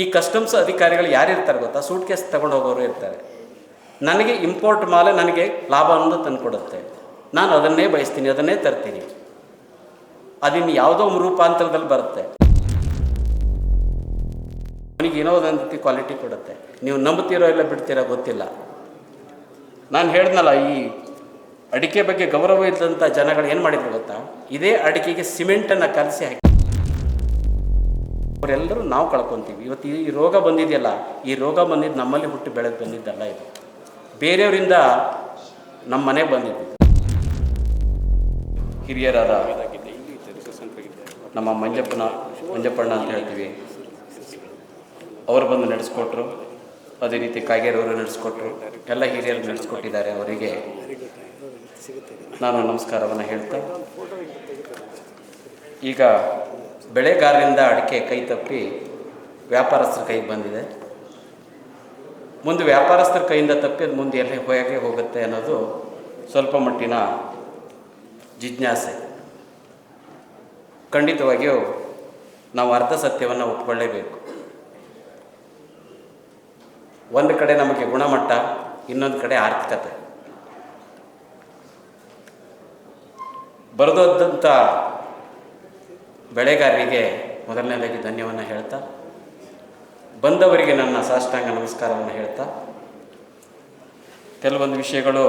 ಈ ಕಸ್ಟಮ್ಸ್ ಅಧಿಕಾರಿಗಳು ಯಾರು ಇರ್ತಾರೆ ಗೊತ್ತಾ? ಸೂಟ್ ಕೇಸ್ ತಗೊಂಡು ಹೋಗೋರು ಇರ್ತಾರೆ. ನನಗೆ ಇಂಪೋರ್ಟ್ ಮಾಲೆ ನನಗೆ ಲಾಭ ಅನ್ನೋದು ತಂದುಕೊಡುತ್ತೆ. ನಾನು ಅದನ್ನೇ ಬಯಸ್ತೀನಿ, ಅದನ್ನೇ ತರ್ತೀನಿ. ಅದಿನ್ನು ಯಾವುದೋ ರೂಪಾಂತರದಲ್ಲಿ ಬರುತ್ತೆ. ಅವನಿಗೆ ಏನೋ ಒಂದು ರೀತಿ ಕ್ವಾಲಿಟಿ ಕೊಡುತ್ತೆ. ನೀವು ನಂಬುತ್ತೀರೋ ಇಲ್ಲ ಬಿಡ್ತೀರೋ ಗೊತ್ತಿಲ್ಲ. ನಾನು ಹೇಳ್ದನಲ್ಲ, ಈ ಅಡಿಕೆ ಬಗ್ಗೆ ಗೌರವ ಇದ್ದಂಥ ಜನಗಳು ಏನು ಮಾಡಿದ್ರು ಗೊತ್ತಾ? ಇದೇ ಅಡಿಕೆಗೆ ಸಿಮೆಂಟನ್ನು ಕಲಸಿ ಹಾಕಿ ಅವರೆಲ್ಲರೂ ನಾವು ಕಳ್ಕೊತೀವಿ. ಇವತ್ತು ಈ ರೋಗ ಬಂದಿದೆಯಲ್ಲ, ಈ ರೋಗ ಬಂದಿದ್ದು ನಮ್ಮಲ್ಲಿ ಹುಟ್ಟು ಬೆಳೆದು ಬಂದಿದ್ದಲ್ಲ ಇದು. ಬೇರೆಯವರಿಂದ ನಮ್ಮ ಮನೆಗೆ ಬಂದಿದ್ದು ಹಿರಿಯರಾದ ನಮ್ಮ ಮಂಜಪ್ಪನ, ಮಂಜಪ್ಪಣ್ಣ ಅಂತ ಹೇಳ್ತೀವಿ. ಅವರು ಬಂದು ನಡೆಸ್ಕೊಟ್ರು. ಅದೇ ರೀತಿ ಕಾಗೇರವರು ನಡೆಸ್ಕೊಟ್ರು. ಎಲ್ಲ ಹಿರಿಯರು ನಡೆಸ್ಕೊಟ್ಟಿದ್ದಾರೆ ಅವರಿಗೆ. ನಾನು ನಮಸ್ಕಾರವನ್ನು ಹೇಳ್ತಾ, ಈಗ ಬೆಳೆಗಾರರಿಂದ ಅಡಿಕೆ ಕೈ ತಪ್ಪಿ ವ್ಯಾಪಾರಸ್ಥರ ಕೈಗೆ ಬಂದಿದೆ. ಮುಂದೆ ವ್ಯಾಪಾರಸ್ಥರ ಕೈಯಿಂದ ತಪ್ಪಿ ಅದು ಮುಂದೆ ಎಲ್ಲಿ ಹೋಯಾಗೆ ಹೋಗುತ್ತೆ ಅನ್ನೋದು ಸ್ವಲ್ಪ ಮಟ್ಟಿನ ಜಿಜ್ಞಾಸೆ. ಖಂಡಿತವಾಗಿಯೂ ನಾವು ಅರ್ಧ ಸತ್ಯವನ್ನು ಒಪ್ಕೊಳ್ಳೇಬೇಕು. ಒಂದು ಕಡೆ ನಮಗೆ ಗುಣಮಟ್ಟ, ಇನ್ನೊಂದು ಕಡೆ ಆರ್ಥಿಕತೆ. ಬರೆದೋದಂಥ ಬೆಳೆಗಾರರಿಗೆ ಮೊದಲನೇದಾಗಿ ಧನ್ಯವನ್ನು ಹೇಳ್ತಾ, ಬಂದವರಿಗೆ ನನ್ನ ಸಾಷ್ಟಾಂಗ ನಮಸ್ಕಾರವನ್ನು ಹೇಳ್ತಾ, ಕೆಲವೊಂದು ವಿಷಯಗಳು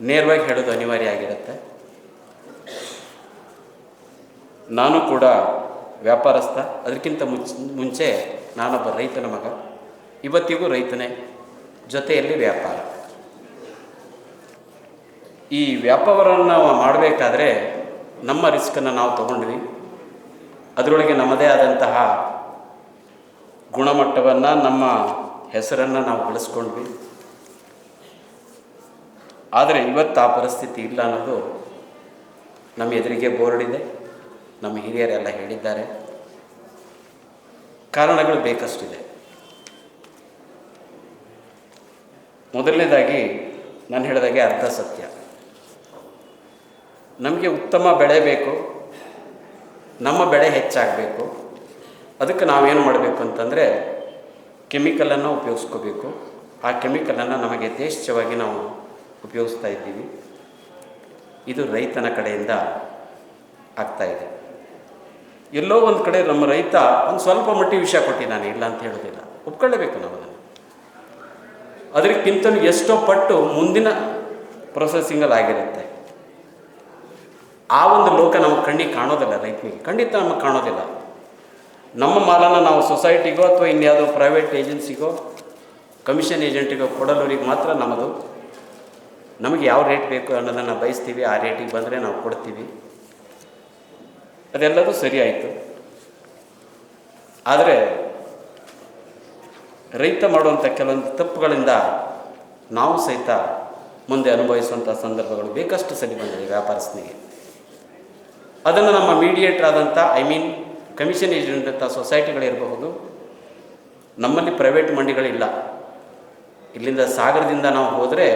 ನೇರವಾಗಿ ಹೇಳೋದು ಅನಿವಾರ್ಯ ಆಗಿರುತ್ತೆ. ನಾನು ಕೂಡ ವ್ಯಾಪಾರಸ್ಥ, ಅದಕ್ಕಿಂತ ಮುಂಚೆ ಮುಂಚೆ ನಾನೊಬ್ಬ ರೈತನ ಮಗ, ಇವತ್ತಿಗೂ ರೈತನೇ, ಜೊತೆಯಲ್ಲಿ ವ್ಯಾಪಾರ. ಈ ವ್ಯಾಪಾರವನ್ನು ಮಾಡಬೇಕಾದ್ರೆ ನಮ್ಮ ರಿಸ್ಕನ್ನು ನಾವು ತಗೊಂಡ್ವಿ. ಅದರೊಳಗೆ ನಮ್ಮದೇ ಆದಂತಹ ಗುಣಮಟ್ಟವನ್ನು, ನಮ್ಮ ಹೆಸರನ್ನು ನಾವು ಬೆಳೆಸ್ಕೊಂಡ್ವಿ. ಆದರೆ ಇವತ್ತು ಆ ಪರಿಸ್ಥಿತಿ ಇಲ್ಲ ಅನ್ನೋದು ನಮ್ಮ ಎದುರಿಗೆ ಬೋರ್ಡ್ ಇದೆ ನಮ್ಮ ಹಿರಿಯರೆಲ್ಲ ಹೇಳಿದ್ದಾರೆ. ಕಾರಣಗಳು ಬೇಕಷ್ಟಿದೆ. ಮೊದಲನೇದಾಗಿ ನಾನು ಹೇಳಿದಾಗೆ ಅರ್ಧ ಸತ್ಯ. ನಮಗೆ ಉತ್ತಮ ಬೆಳೆ ಬೇಕು. ನಮ್ಮ ಬೆಳೆ ಹೆಚ್ಚಾಗಬೇಕು. ಅದಕ್ಕೆ ನಾವೇನು ಮಾಡಬೇಕು ಅಂತಂದರೆ ಕೆಮಿಕಲನ್ನು ಉಪಯೋಗಿಸ್ಕೋಬೇಕು. ಆ ಕೆಮಿಕಲನ್ನು ನಮಗೆ ಯಥೇಚ್ಛವಾಗಿ ನಾವು ಉಪಯೋಗಿಸ್ತಾ ಇದ್ದೀವಿ. ಇದು ರೈತನ ಕಡೆಯಿಂದ ಆಗ್ತಾ ಇದೆ. ಎಲ್ಲೋ ಒಂದು ಕಡೆ ನಮ್ಮ ರೈತ ಒಂದು ಸ್ವಲ್ಪ ಮಟ್ಟಿಗೆ ವಿಷಯ ಕೊಟ್ಟಿದ್ದಾನೆ, ಇಲ್ಲ ಅಂತ ಹೇಳೋದಿಲ್ಲ. ಒಪ್ಕೊಳ್ಳೇಬೇಕು ನಾವು ಅದನ್ನು. ಅದಕ್ಕಿಂತಲೂ ಎಷ್ಟೋ ಪಟ್ಟು ಮುಂದಿನ ಪ್ರೊಸೆಸಿಂಗಲ್ಲಿ ಆಗಿರುತ್ತೆ ಆ ಒಂದು ಲೋಕ ನಮ್ಮ ಕಣ್ಣಿಗೆ ಕಾಣೋದಿಲ್ಲ ರೈತನಿಗೆ. ಖಂಡಿತ ನಮಗೆ ಕಾಣೋದಿಲ್ಲ. ನಮ್ಮ ಮಾಲನ್ನು ನಾವು ಸೊಸೈಟಿಗೋ ಅಥವಾ ಇನ್ಯಾವುದೋ ಪ್ರೈವೇಟ್ ಏಜೆನ್ಸಿಗೋ ಕಮಿಷನ್ ಏಜೆಂಟಿಗೋ ಕೊಡಲೂರಿಗೆ ಮಾತ್ರ ನಮ್ಮದು. ನಮಗೆ ಯಾವ ರೇಟ್ ಬೇಕು ಅನ್ನೋದನ್ನು ಬಯಸ್ತೀವಿ. ಆ ರೇಟಿಗೆ ಬಂದರೆ ನಾವು ಕೊಡ್ತೀವಿ. ಅದೆಲ್ಲದೂ ಸರಿ ಆಯಿತು. ಆದರೆ ರೈತ ಮಾಡುವಂಥ ಕೆಲವೊಂದು ತಪ್ಪುಗಳಿಂದ ನಾವು ಸಹಿತ ಮುಂದೆ ಅನುಭವಿಸುವಂಥ ಸಂದರ್ಭಗಳು ಬೇಕಷ್ಟು ಸರಿ ಬಂದಿದೆ ವ್ಯಾಪಾರಸ್ಥನಿಗೆ. ಅದನ್ನು ನಮ್ಮ ಮೀಡಿಯೇಟರ್ ಆದಂಥ ಐ ಮೀನ್ ಕಮಿಷನ್ ಏಜೆಂಟ್ ಅಂತ ಸೊಸೈಟಿಗಳಿರಬಹುದು ನಮ್ಮಲ್ಲಿ ಪ್ರೈವೇಟ್ ಮಂಡಿಗಳಿಲ್ಲ. ಇಲ್ಲಿಂದ ಸಾಗರದಿಂದ ನಾವು ಹೋದರೆ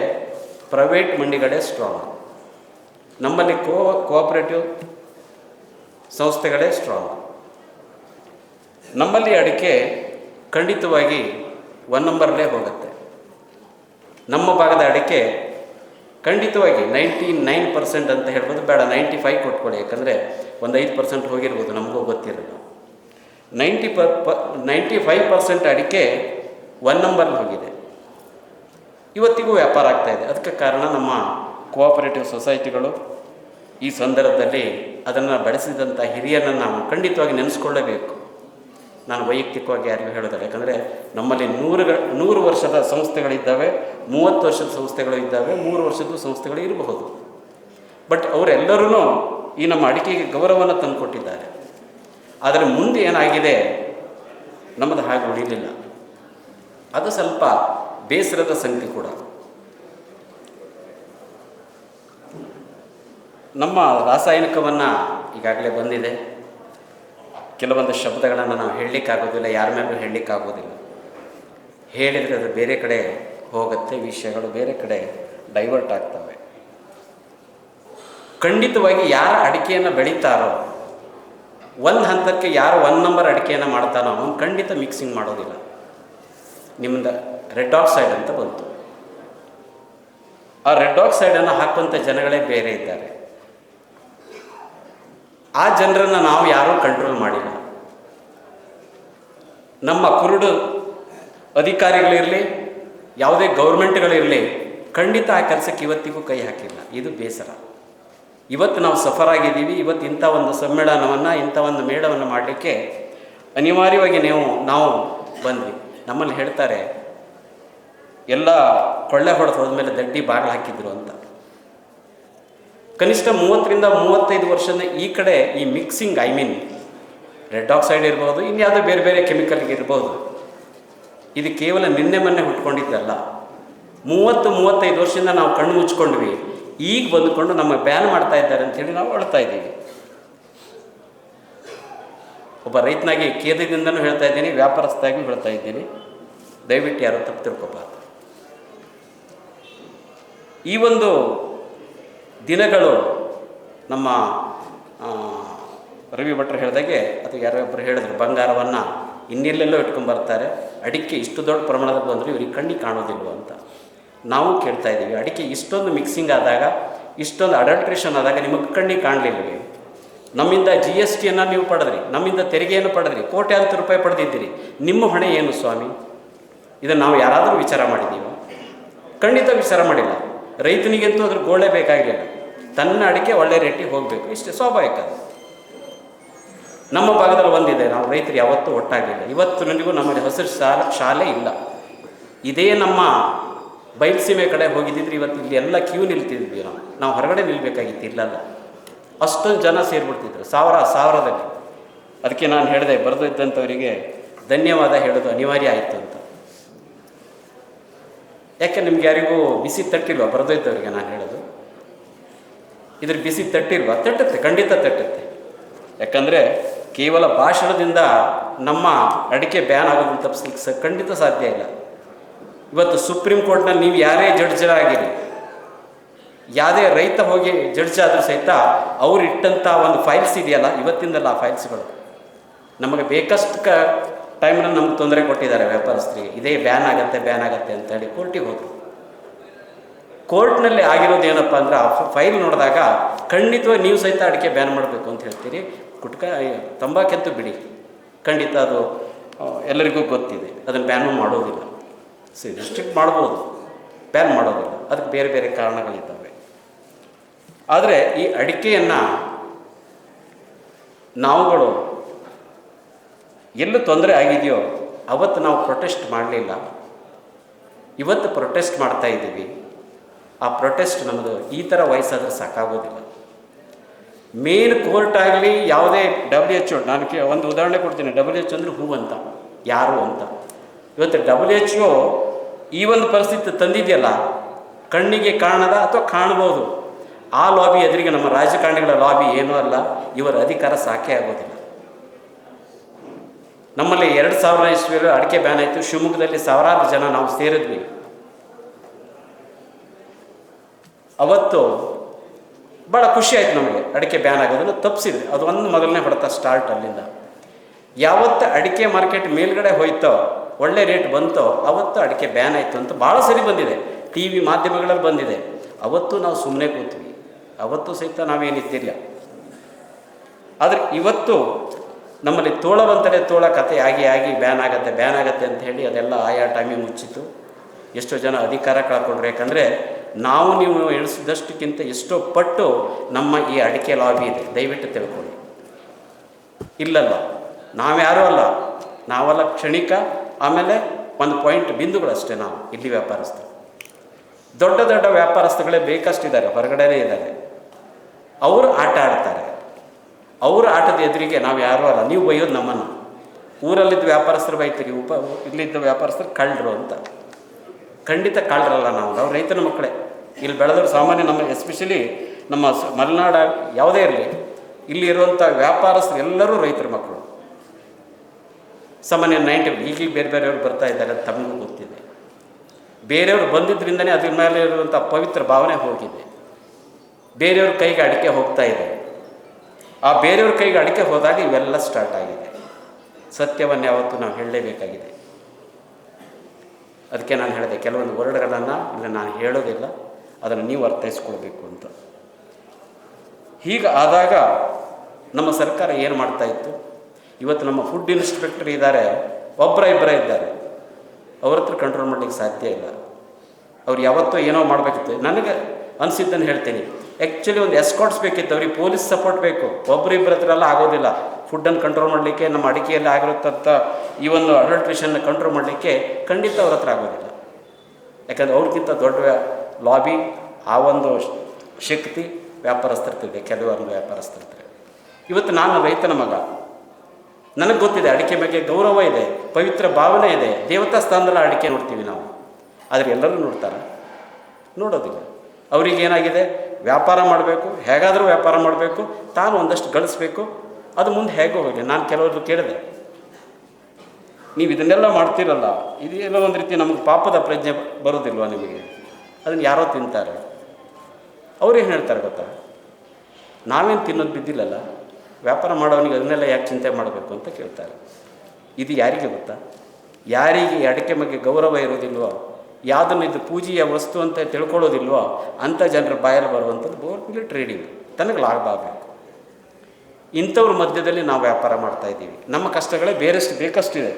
ಪ್ರೈವೇಟ್ ಮಂಡಿಗಳೇ ಸ್ಟ್ರಾಂಗ್ ನಮ್ಮಲ್ಲಿ ಕೋ ಕೋಆಪರೇಟಿವ್ ಸಂಸ್ಥೆಗಳೇ ಸ್ಟ್ರಾಂಗ್ ನಮ್ಮಲ್ಲಿ ಅಡಿಕೆ ಖಂಡಿತವಾಗಿ ಒನ್ ನಂಬರ್ಲೇ ಹೋಗುತ್ತೆ. ನಮ್ಮ ಭಾಗದ ಅಡಿಕೆ ಖಂಡಿತವಾಗಿ ನೈಂಟಿ ನೈನ್ ಪರ್ಸೆಂಟ್ ಅಂತ ಹೇಳ್ಬೋದು, ಬೇಡ ನೈಂಟಿ ಫೈವ್ ಕೊಟ್ಕೊಳ್ಳಿ ಯಾಕಂದರೆ ಒಂದು ಐದು ಪರ್ಸೆಂಟ್ ಹೋಗಿರ್ಬೋದು, ನಮಗೂ ಗೊತ್ತಿರಲ್ಲ. ನೈಂಟಿ ಪರ್ ಪ ನೈಂಟಿ ಫೈವ್ ಪರ್ಸೆಂಟ್ ಅಡಿಕೆ ಒನ್ ನಂಬರ್ ಹೋಗಿದೆ. ಇವತ್ತಿಗೂ ವ್ಯಾಪಾರ ಆಗ್ತಾ ಇದೆ. ಅದಕ್ಕೆ ಕಾರಣ ನಮ್ಮ ಕೋಆಪರೇಟಿವ್ ಸೊಸೈಟಿಗಳು ಈ ಸಂದರ್ಭದಲ್ಲಿ ಅದನ್ನು ಬಳಸಿದಂಥ ಹಿರಿಯರನ್ನು ನಾವು ಖಂಡಿತವಾಗಿ ನೆನೆಸ್ಕೊಳ್ಳೇಬೇಕು. ನಾನು ವೈಯಕ್ತಿಕವಾಗಿ ಯಾರಿಗೂ ಹೇಳೋದಿಲ್ಲ. ಯಾಕಂದರೆ ನಮ್ಮಲ್ಲಿ ನೂರು ನೂರು ವರ್ಷದ ಸಂಸ್ಥೆಗಳಿದ್ದಾವೆ, ಮೂವತ್ತು ವರ್ಷದ ಸಂಸ್ಥೆಗಳು ಇದ್ದಾವೆ, ಮೂರು ವರ್ಷದ ಸಂಸ್ಥೆಗಳು ಇರಬಹುದು. ಬಟ್ ಅವರೆಲ್ಲರೂ ಈ ನಮ್ಮ ಅಡಿಕೆಗೆ ಗೌರವವನ್ನು ತಂದುಕೊಟ್ಟಿದ್ದಾರೆ. ಆದರೆ ಮುಂದೆ ಏನಾಗಿದೆ? ನಮ್ಮದು ಹಾಗೆ ಉಳಿಲಿಲ್ಲ. ಅದು ಸ್ವಲ್ಪ ಬೇಸರದ ಸಂಗತಿ ಕೂಡ. ನಮ್ಮ ರಾಸಾಯನಿಕವನ್ನು ಈಗಾಗಲೇ ಬಂದಿದೆ. ಕೆಲವೊಂದು ಶಬ್ದಗಳನ್ನು ನಾವು ಹೇಳಲಿಕ್ಕಾಗೋದಿಲ್ಲ, ಯಾರ ಮೇಲೂ ಹೇಳಲಿಕ್ಕಾಗೋದಿಲ್ಲ. ಹೇಳಿದರೆ ಅದು ಬೇರೆ ಕಡೆ ಹೋಗುತ್ತೆ, ವಿಷಯಗಳು ಬೇರೆ ಕಡೆ ಡೈವರ್ಟ್ ಆಗ್ತವೆ. ಖಂಡಿತವಾಗಿ ಯಾರ ಅಡಿಕೆಯನ್ನು ಬೆಳೀತಾರೋ, ಒಂದು ಹಂತಕ್ಕೆ ಯಾರು ಒನ್ ನಂಬರ್ ಅಡಿಕೆಯನ್ನು ಮಾಡ್ತಾನೋ, ಅವನು ಖಂಡಿತ ಮಿಕ್ಸಿಂಗ್ ಮಾಡೋದಿಲ್ಲ. ನಿಮ್ದು ರೆಡ್ ಆಕ್ಸೈಡ್ ಅಂತ ಬಂತು. ಆ ರೆಡ್ ಆಕ್ಸೈಡನ್ನು ಹಾಕುವಂಥ ಜನಗಳೇ ಬೇರೆ ಇದ್ದಾರೆ. ಆ ಜನರನ್ನು ನಾವು ಯಾರೂ ಕಂಟ್ರೋಲ್ ಮಾಡಿಲ್ಲ. ನಮ್ಮ ಕುರುಡು ಅಧಿಕಾರಿಗಳಿರಲಿ ಯಾವುದೇ ಗೌರ್ಮೆಂಟ್ಗಳಿರಲಿ ಖಂಡಿತ ಆ ಕೆಲಸಕ್ಕೆ ಇವತ್ತಿಗೂ ಕೈ ಹಾಕಿಲ್ಲ. ಇದು ಬೇಸರ. ಇವತ್ತು ನಾವು ಸಫರ್ ಆಗಿದ್ದೀವಿ ಇವತ್ತು ಇಂಥ ಒಂದು ಸಮ್ಮೇಳನವನ್ನು, ಇಂಥ ಒಂದು ಮೇಳವನ್ನು ಮಾಡಲಿಕ್ಕೆ ಅನಿವಾರ್ಯವಾಗಿ ನೀವು, ನಾವು ಬಂದ್ವಿ. ನಮ್ಮಲ್ಲಿ ಹೇಳ್ತಾರೆ, ಎಲ್ಲ ಕೊಳ್ಳೆ ಹೊಡೆದು ಹೋದ್ಮೇಲೆ ದಡ್ಡಿ ಬಾಗಿಲು ಹಾಕಿದ್ರು ಅಂತ. ಕನಿಷ್ಠ ಮೂವತ್ತರಿಂದ ಮೂವತ್ತೈದು ವರ್ಷದ ಈ ಕಡೆ ಈ mixing I mean red oxide ಇರ್ಬೋದು ಇನ್ಯಾವುದೋ ಬೇರೆ ಬೇರೆ ಕೆಮಿಕಲ್ಗೆ ಇರ್ಬೋದು. ಇದು ಕೇವಲ ನಿನ್ನೆ ಮೊನ್ನೆ ಹುಟ್ಕೊಂಡಿದ್ದಲ್ಲ. ಮೂವತ್ತು, ಮೂವತ್ತೈದು ವರ್ಷದಿಂದ ನಾವು ಕಣ್ಣು ಮುಚ್ಕೊಂಡ್ವಿ. ಈಗ ಬಂದುಕೊಂಡು ನಮ್ಮ ಬ್ಯಾನ್ ಮಾಡ್ತಾ ಇದ್ದಾರೆ ಅಂತೇಳಿ ನಾವು ಅಳ್ತಾ ಇದ್ದೀವಿ. ಒಬ್ಬ ರೈತನಾಗಿ ಖೇದದಿಂದನೂ ಹೇಳ್ತಾ ಇದ್ದೀನಿ, ವ್ಯಾಪಾರಸ್ಥಾಗಿ ಹೇಳ್ತಾ ಇದ್ದೀನಿ. ದಯವಿಟ್ಟು ಯಾರು ತಪ್ಪು ತಿಳ್ಕೊಬಾರ್ದು. ಈ ಒಂದು ದಿನಗಳು ನಮ್ಮ ರವಿ ಭಟ್ರು ಹೇಳಿದಾಗೆ, ಅಥವಾ ಯಾರೋ ಒಬ್ಬರು ಹೇಳಿದ್ರು, ಬಂಗಾರವನ್ನು ಇನ್ನೆಲ್ಲೆಲ್ಲೋ ಇಟ್ಕೊಂಡ್ಬರ್ತಾರೆ ಅಡಿಕೆ ಇಷ್ಟು ದೊಡ್ಡ ಪ್ರಮಾಣದಲ್ಲಿ ಬಂದರೆ ಇವ್ರಿಗೆ ಕಣ್ಣಿಗೆ ಕಾಣೋದಿಲ್ವ ಅಂತ. ನಾವು ಕೇಳ್ತಾ ಇದ್ದೀವಿ, ಅಡಿಕೆ ಇಷ್ಟೊಂದು ಮಿಕ್ಸಿಂಗ್ ಆದಾಗ, ಇಷ್ಟೊಂದು ಅಡಲ್ಟ್ರೇಷನ್ ಆದಾಗ ನಿಮಗೆ ಕಣ್ಣಿಗೆ ಕಾಣಲಿಲ್ಲ ನಮ್ಮಿಂದ ಜಿ ಎಸ್ ಟಿಯನ್ನು ನೀವು ಪಡೆದ್ರಿ, ನಮ್ಮಿಂದ ತೆರಿಗೆಯನ್ನು ಪಡೆದ್ರಿ ಕೋಟ್ಯಾಂತರ ರೂಪಾಯಿ ಪಡೆದಿದ್ದೀರಿ, ನಿಮ್ಮ ಹೊಣೆ ಏನು ಸ್ವಾಮಿ? ಇದನ್ನು ನಾವು ಯಾರಾದರೂ ವಿಚಾರ ಮಾಡಿದ್ದೀವಿ? ಖಂಡಿತ ವಿಚಾರ ಮಾಡಿಲ್ಲ. ರೈತನಿಗಂತೂ ಅದ್ರ ಗೋಳೆ ಬೇಕಾಗಿಲ್ಲ ತನ್ನ ಅಡಿಕೆ ಒಳ್ಳೆ ರೇಟಿಗೆ ಹೋಗಬೇಕು. ಇಷ್ಟೇ ಸ್ವಾಭಾವಿಕ. ನಮ್ಮ ಭಾಗದಲ್ಲಿ ಒಂದಿದೆ. ನಾವು ರೈತರು ಯಾವತ್ತೂ ಒಟ್ಟಾಗಿಲ್ಲ. ಇವತ್ತು ನನಗೂ ನಮ್ಮಲ್ಲಿ ಹಸಿರು ಶಾಲೆ ಶಾಲೆ ಇಲ್ಲ. ಇದೇ ನಮ್ಮ ಬಯಲುಸೀಮೆ ಕಡೆ ಹೋಗಿದ್ದಿದ್ರೆ ಇವತ್ತು ಇಲ್ಲಿ ಎಲ್ಲ ಕ್ಯೂ ನಿಲ್ತಿದ್ವಿ ನಾವು. ನಾವು ಹೊರಗಡೆ ನಿಲ್ಬೇಕಾಗಿತ್ತು, ಇಲ್ಲಲ್ಲ. ಅಷ್ಟೊಂದು ಜನ ಸೇರಿಬಿಡ್ತಿದ್ರು, ಸಾವಿರ, ಸಾವಿರದಲ್ಲಿ. ಅದಕ್ಕೆ ನಾನು ಹೇಳಿದೆ ಬರೆದು ಇದ್ದಂಥವರಿಗೆ ಧನ್ಯವಾದ ಹೇಳೋದು ಅನಿವಾರ್ಯ ಆಯಿತು ಅಂತ. ಯಾಕೆ, ನಿಮ್ಗೆ ಯಾರಿಗೂ ಬಿಸಿ ತಟ್ಟಿಲ್ವ? ಬರೆದು ಇದ್ದವರಿಗೆ ನಾನು ಹೇಳೋದು. ಇದ್ರ ಬಿಸಿ ತಟ್ಟಿಲ್ವಾ ತಟ್ಟುತ್ತೆ, ಖಂಡಿತ ತಟ್ಟುತ್ತೆ. ಯಾಕಂದರೆ ಕೇವಲ ಭಾಷಣದಿಂದ ನಮ್ಮ ಅಡಿಕೆ ಬ್ಯಾನ್ ಆಗೋದನ್ನು ತಪ್ಪಿಸ್ಲಿಕ್ಕೆ ಖಂಡಿತ ಸಾಧ್ಯ ಇಲ್ಲ. ಇವತ್ತು ಸುಪ್ರೀಂ ಕೋರ್ಟ್ನಲ್ಲಿ ನೀವು ಯಾರೇ ಜಡ್ಜರಾಗಿರಿ ಯಾವುದೇ ರೈತ ಹೋಗಿ ಜಡ್ಜ್ ಆದರೂ ಸಹಿತ ಅವ್ರು ಇಟ್ಟಂಥ ಒಂದು ಫೈಲ್ಸ್ ಇದೆಯಲ್ಲ, ಇವತ್ತಿಂದಲ್ಲ ಆ ಫೈಲ್ಸ್ಗಳು ನಮಗೆ ಬೇಕಷ್ಟು ಕ ಟೈಮ್ನಲ್ಲಿ ನಮ್ಗೆ ತೊಂದರೆ ಕೊಟ್ಟಿದ್ದಾರೆ ವ್ಯಾಪಾರಸ್ಥರಿಗೆ. ಇದೇ ಬ್ಯಾನ್ ಆಗತ್ತೆ ಬ್ಯಾನ್ ಆಗತ್ತೆ ಅಂತೇಳಿ ಕೋರ್ಟಿಗೆ ಹೋದರು. ಕೋರ್ಟ್ನಲ್ಲಿ ಆಗಿರೋದು ಏನಪ್ಪ ಅಂದ್ರೆ ಆ ಫೈಲ್ ನೋಡಿದಾಗ ಖಂಡಿತವಾಗಿ ನೀವು ಸಹಿತ ಅಡಿಕೆ ಬ್ಯಾನ್ ಮಾಡಬೇಕು ಅಂತ ಹೇಳ್ತೀರಿ. ಕುಟ್ಕ ತಂಬಾಕೆಂತೂ ಬಿಡಿ. ಖಂಡಿತ ಅದು ಎಲ್ಲರಿಗೂ ಗೊತ್ತಿದೆ. ಅದನ್ನು ಬ್ಯಾನು ಮಾಡೋದಿಲ್ಲ. ಸಿ ರಿಸ್ಟ್ರಿಕ್ಟ್ ಮಾಡ್ಬೋದು. ಬ್ಯಾನ್ ಮಾಡೋದಿಲ್ಲ. ಅದಕ್ಕೆ ಬೇರೆ ಬೇರೆ ಕಾರಣಗಳಿದ್ದಾವೆ. ಆದರೆ ಈ ಅಡಿಕೆಯನ್ನು ನಾವುಗಳು ಎಲ್ಲೂ ತೊಂದರೆ ಆಗಿದೆಯೋ, ಅವತ್ತು ನಾವು ಪ್ರೊಟೆಸ್ಟ್ ಮಾಡಲಿಲ್ಲ. ಇವತ್ತು ಪ್ರೊಟೆಸ್ಟ್ ಮಾಡ್ತಾ ಇದ್ದೀವಿ. ಆ ಪ್ರೊಟೆಸ್ಟ್ ನಮ್ಮದು ಈ ಥರ ವಯಸ್ಸಾದ್ರೆ ಸಾಕಾಗೋದಿಲ್ಲ. ಮೇನ್ ಕೋರ್ಟ್ ಆಗಲಿ ಯಾವುದೇ ಡಬ್ಲ್ಯೂ ಎಚ್ ನಾನು ಕೇ, ಒಂದು ಉದಾಹರಣೆ ಕೊಡ್ತೀನಿ. ಡಬ್ಲ್ಯೂ ಎಚ್ ಅಂದರೆ ಹೂ ಅಂತ, ಯಾರು ಅಂತ. ಇವತ್ತು ಡಬ್ಲ್ಯೂ ಎಚ್ ಒ ಈ ಒಂದು ಪರಿಸ್ಥಿತಿ ತಂದಿದೆಯಲ್ಲ, ಕಣ್ಣಿಗೆ ಕಾಣದ ಅಥವಾ ಕಾಣ್ಬೋದು ಆ ಲಾಬಿ ಎದುರಿಗೆ ನಮ್ಮ ರಾಜಕಾರಣಿಗಳ ಲಾಬಿ ಏನೂ ಅಲ್ಲ, ಇವರ ಅಧಿಕಾರ ಸಾಕೇ ಆಗೋದಿಲ್ಲ. ನಮ್ಮಲ್ಲಿ ಎರಡು ಸಾವಿರ ಇಸ್ವಿಯಲ್ಲಿ ಅಡಿಕೆ ಬ್ಯಾನ್ ಆಯಿತು. ಶಿವಮೊಗ್ಗದಲ್ಲಿ ಸಾವಿರಾರು ಜನ ನಾವು ಸೇರಿದ್ವಿ. ಅವತ್ತು ಭಾಳ ಖುಷಿ ಆಯ್ತು ನಮಗೆ. ಅಡಿಕೆ ಬ್ಯಾನ್ ಆಗೋದನ್ನು ತಪ್ಪಿಸಿದ್ವಿ ಅದು ಒಂದು ಮೊದಲನೇ ಹೊಡೆತ ಸ್ಟಾರ್ಟ್ ಅಲ್ಲಿಂದ. ಯಾವತ್ತು ಅಡಿಕೆ ಮಾರ್ಕೆಟ್ ಮೇಲ್ಗಡೆ ಹೋಯ್ತೋ, ಒಳ್ಳೆ ರೇಟ್ ಬಂತೋ, ಅವತ್ತು ಅಡಿಕೆ ಬ್ಯಾನ್ ಆಯಿತು ಅಂತ ಭಾಳ ಸರಿ ಬಂದಿದೆ. ಟಿ ವಿ ಮಾಧ್ಯಮಗಳಲ್ಲಿ ಬಂದಿದೆ. ಅವತ್ತು ನಾವು ಸುಮ್ಮನೆ ಕೂತ್ವಿ. ಅವತ್ತು ಸಹಿತ ನಾವೇನಿದ್ದಿಲ್ಲ. ಆದರೆ ಇವತ್ತು ನಮ್ಮಲ್ಲಿ ತೋಳವಂತಲೇ ತೋಳ ಕತೆ ಆಗಿ ಆಗಿ ಬ್ಯಾನ್ ಆಗತ್ತೆ ಬ್ಯಾನ್ ಆಗತ್ತೆ ಅಂತ ಹೇಳಿ ಅದೆಲ್ಲ ಆಯಾ ಟೈಮಿಗೆ ಮುಚ್ಚಿತ್ತು. ಎಷ್ಟೋ ಜನ ಅಧಿಕಾರ ಕಳ್ಕೊಂಡ್ರು. ಯಾಕಂದರೆ ನಾವು ನೀವು ಎಣಿಸಿದಷ್ಟಕ್ಕಿಂತ ಎಷ್ಟೋ ಪಟ್ಟು ನಮ್ಮ ಈ ಅಡಿಕೆ ಲಾಭಿ ಇದೆ. ದಯವಿಟ್ಟು ತಿಳ್ಕೊಳ್ಳಿ. ಇಲ್ಲಲ್ಲ. ನಾವ್ಯಾರೂ ಅಲ್ಲ. ನಾವೆಲ್ಲ ಕ್ಷಣಿಕ, ಆಮೇಲೆ ಒಂದು ಪಾಯಿಂಟ್ ಬಿಂದುಗಳಷ್ಟೇ ನಾವು, ಇಲ್ಲಿ ವ್ಯಾಪಾರಸ್ಥರು. ದೊಡ್ಡ ದೊಡ್ಡ ವ್ಯಾಪಾರಸ್ಥಗಳೇ ಬೇಕಷ್ಟಿದ್ದಾರೆ, ಹೊರಗಡೆನೇ ಇದ್ದಾರೆ. ಅವರು ಆಟ ಆಡ್ತಾರೆ. ಅವ್ರ ಆಟದ ಎದುರಿಗೆ ನಾವು ಯಾರೂ ಅಲ್ಲ. ನೀವು ಬೈಯೋದು ನಮ್ಮನ್ನು. ಊರಲ್ಲಿದ್ದ ವ್ಯಾಪಾರಸ್ಥರು ಬೈತೀರಿ, ಉಪ ಇಲ್ಲಿದ್ದ ವ್ಯಾಪಾರಸ್ಥರು ಕಳ್ಳರು ಅಂತ. ಖಂಡಿತ ಕಳ್ಳರಲ್ಲ ನಾವು ನಾವು ರೈತನ ಮಕ್ಕಳೇ. ಇಲ್ಲಿ ಬೆಳೆದವರು ಸಾಮಾನ್ಯ ನಮ್ಮ ಎಸ್ಪೆಷಲಿ ನಮ್ಮ ಮಲೆನಾಡ ಯಾವುದೇ ಇರಲಿ, ಇಲ್ಲಿ ಇರುವಂಥ ವ್ಯಾಪಾರಸ್ಥರು ಎಲ್ಲರೂ ರೈತರ ಮಕ್ಕಳು. ಸಾಮಾನ್ಯ ನೈಂಟಿ ಈಗಲೂ ಬೇರೆ ಬೇರೆಯವರು ಬರ್ತಾ ಇದ್ದಾರೆ ತಮಗೂ ಗೊತ್ತಿದೆ. ಬೇರೆಯವರು ಬಂದಿದ್ದರಿಂದನೇ ಅದ್ರ ಮೇಲೆ ಇರುವಂಥ ಪವಿತ್ರ ಭಾವನೆ ಹೋಗಿದೆ. ಬೇರೆಯವ್ರ ಕೈಗೆ ಅಡಿಕೆ ಹೋಗ್ತಾ ಇದೆ. ಆ ಬೇರೆಯವ್ರ ಕೈಗೆ ಅಡಿಕೆ ಹೋದಾಗ ಇವೆಲ್ಲ ಸ್ಟಾರ್ಟ್ ಆಗಿದೆ. ಸತ್ಯವನ್ನು ಯಾವತ್ತೂ ನಾವು ಹೇಳಲೇಬೇಕಾಗಿದೆ. ಅದಕ್ಕೆ ನಾನು ಹೇಳಿದೆ, ಕೆಲವೊಂದು ವರ್ಡ್ಗಳನ್ನು ಇಲ್ಲ ನಾನು ಹೇಳೋದಿಲ್ಲ. ಅದನ್ನು ನೀವು ಅರ್ಥೈಸ್ಕೊಳ್ಬೇಕು ಅಂತ. ಹೀಗೆ ಆದಾಗ ನಮ್ಮ ಸರ್ಕಾರ ಏನು ಮಾಡ್ತಾ ಇತ್ತು? ಇವತ್ತು ನಮ್ಮ ಫುಡ್ ಇನ್ಸ್ಪೆಕ್ಟರ್ ಇದ್ದಾರೆ ಒಬ್ಬರ ಇಬ್ಬರ ಇದ್ದಾರೆ. ಅವ್ರ ಹತ್ರ ಕಂಟ್ರೋಲ್ ಮಾಡಲಿಕ್ಕೆ ಸಾಧ್ಯ ಇಲ್ಲ. ಅವ್ರು ಯಾವತ್ತೂ ಏನೋ ಮಾಡಬೇಕಿತ್ತು. ನನಗೆ ಅನಿಸಿದ್ದನ್ನು ಹೇಳ್ತೀನಿ. ಆ್ಯಕ್ಚುಲಿ ಒಂದು ಎಸ್ಕಾಟ್ಸ್ ಬೇಕಿತ್ತು, ಅವ್ರಿಗೆ ಪೊಲೀಸ್ ಸಪೋರ್ಟ್ ಬೇಕು. ಒಬ್ಬರಿಬ್ಬರ ಹತ್ರ ಎಲ್ಲ ಆಗೋದಿಲ್ಲ. ಫುಡ್ಡನ್ನು ಕಂಟ್ರೋಲ್ ಮಾಡಲಿಕ್ಕೆ, ನಮ್ಮ ಅಡಿಕೆಯಲ್ಲಿ ಆಗಿರುತ್ತಂಥ ಈ ಒಂದು ಅಡಲ್ಟ್ರೇಷನ್ನ ಕಂಟ್ರೋಲ್ ಮಾಡಲಿಕ್ಕೆ ಖಂಡಿತ ಅವ್ರ ಹತ್ರ ಆಗೋದಿಲ್ಲ. ಯಾಕಂದರೆ ಅವ್ರಿಗಿಂತ ದೊಡ್ಡ ಲಾಬಿ, ಆ ಒಂದು ಶಕ್ತಿ ವ್ಯಾಪಾರಸ್ಥರ್ತಿದೆ ಕೆಲವೊಂದು ವ್ಯಾಪಾರಸ್ಥರ್ತಾರೆ ಇವತ್ತು ನಾನು ರೈತನ ಮಗ. ನನಗೆ ಗೊತ್ತಿದೆ, ಅಡಿಕೆ ಬಗ್ಗೆ ಗೌರವ ಇದೆ, ಪವಿತ್ರ ಭಾವನೆ ಇದೆ, ದೇವತಾ ಸ್ಥಾನದಲ್ಲಿ ಅಡಿಕೆ ನೋಡ್ತೀವಿ ನಾವು. ಆದರೆ ಎಲ್ಲರೂ ನೋಡ್ತಾರೆ. ನೋಡೋದಿಲ್ಲ. ಅವ್ರಿಗೆ ಏನಾಗಿದೆ? ವ್ಯಾಪಾರ ಮಾಡಬೇಕು, ಹೇಗಾದರೂ ವ್ಯಾಪಾರ ಮಾಡಬೇಕು, ತಾನು ಒಂದಷ್ಟು ಗಳಿಸ್ಬೇಕು. ಅದು ಮುಂದೆ ಹೇಗೆ ಹೋಗಲಿ, ನಾನು ಕೆಲವರು ಕೇಳಿದೆ. ನೀವು ಇದನ್ನೆಲ್ಲ ಮಾಡ್ತೀರಲ್ಲ, ಇದು ಒಂದು ರೀತಿ ನಮಗೆ ಪಾಪದ ಪ್ರಜ್ಞೆ ಬರೋದಿಲ್ವ ನಿಮಗೆ? ಅದನ್ನು ಯಾರೋ ತಿಂತಾರೆ. ಅವ್ರೇನು ಹೇಳ್ತಾರೆ ಗೊತ್ತಾ? ನಾವೇನು ತಿನ್ನೋದು ಬಿದ್ದಿಲ್ಲಲ್ಲ, ವ್ಯಾಪಾರ ಮಾಡೋನಿಗೆ ಅದನ್ನೆಲ್ಲ ಯಾಕೆ ಚಿಂತೆ ಮಾಡಬೇಕು ಅಂತ ಕೇಳ್ತಾರೆ. ಇದು ಯಾರಿಗೆ ಗೊತ್ತಾ? ಯಾರಿಗೆ ಅಡಕೆ ಬಗ್ಗೆ ಗೌರವ ಇರೋದಿಲ್ವೋ ಯಾವುದನ್ನು ಇದು ಪೂಜೆಯ ವಸ್ತು ಅಂತ ತಿಳ್ಕೊಳ್ಳೋದಿಲ್ವೋ ಅಂಥ ಜನರ ಬಾಯಲ್ಲಿ ಬರುವಂಥದ್ದು ಬೋರ್ಲಿ ಟ್ರೇಡಿಂಗ್. ತನಗೆ ಲಾಭ ಆಗಬೇಕು ಇಂಥವ್ರ ಮಧ್ಯದಲ್ಲಿ ನಾವು ವ್ಯಾಪಾರ ಮಾಡ್ತಾ ಇದ್ದೀವಿ. ನಮ್ಮ ಕಷ್ಟಗಳೇ ಬೇರೆಷ್ಟು ಬೇಕಷ್ಟಿದೆ.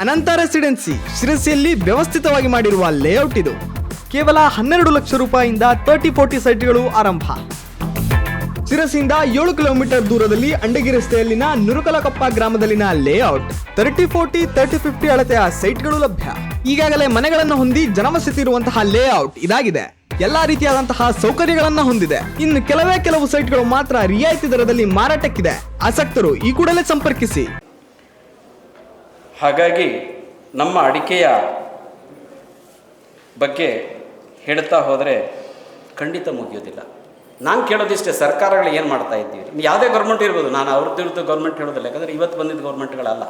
ಅನಂತ ರೆಸಿಡೆನ್ಸಿ, ಶಿರಸಿಯಲ್ಲಿ ವ್ಯವಸ್ಥಿತವಾಗಿ ಮಾಡಿರುವ ಲೇಔಟ್ ಇದು. ಕೇವಲ ಹನ್ನೆರಡು ಲಕ್ಷ ರೂಪಾಯಿಯಿಂದ ತರ್ಟಿ ಫೋರ್ಟಿ ಸೈಟ್ಗಳು ಆರಂಭ. ಶಿರಸಿಯಿಂದ ಏಳು ಕಿಲೋಮೀಟರ್ ದೂರದಲ್ಲಿ ಅಂಡಗಿ ರಸ್ತೆಯಲ್ಲಿನ ನುರುಕಲಕೊಪ್ಪ ಗ್ರಾಮದಲ್ಲಿನ layout thirty forty thirty fifty ಅಳತೆಯ ಸೈಟ್ಗಳು ಲಭ್ಯ. ಈಗಾಗಲೇ ಮನೆಗಳನ್ನು ಹೊಂದಿ ಜನವಸತಿ ಇರುವಂತಹ ಲೇಔಟ್ ಇದಾಗಿದೆ. ಎಲ್ಲಾ ರೀತಿಯಾದಂತಹ ಸೌಕರ್ಯಗಳನ್ನ ಹೊಂದಿದೆ. ಇನ್ನು ಕೆಲವೇ ಕೆಲವು ಸೈಟ್ಗಳು ಮಾತ್ರ ರಿಯಾಯಿತಿ ದರದಲ್ಲಿ ಮಾರಾಟಕ್ಕಿದೆ. ಆಸಕ್ತರು ಈ ಕೂಡಲೇ ಸಂಪರ್ಕಿಸಿ. ಹಾಗಾಗಿ ನಮ್ಮ ಅಡಿಕೆಯ ಬಗ್ಗೆ ಹೇಳ್ತಾ ಹೋದರೆ ಖಂಡಿತ ಮುಗಿಯೋದಿಲ್ಲ. ನಾನು ಕೇಳೋದಿಷ್ಟೇ ಸರ್ಕಾರಗಳು ಏನು ಮಾಡ್ತಾ ಇದ್ದೀವಿ ಯಾವುದೇ ಗೌರ್ಮೆಂಟ್ ಇರ್ಬೋದು, ನಾನು ಅವ್ರದ್ದು ಇರೋದು ಗೌರ್ಮೆಂಟ್ ಹೇಳೋದಿಲ್ಲ, ಯಾಕಂದರೆ ಇವತ್ತು ಬಂದಿದ್ದ ಗೌರ್ಮೆಂಟ್ಗಳಲ್ಲ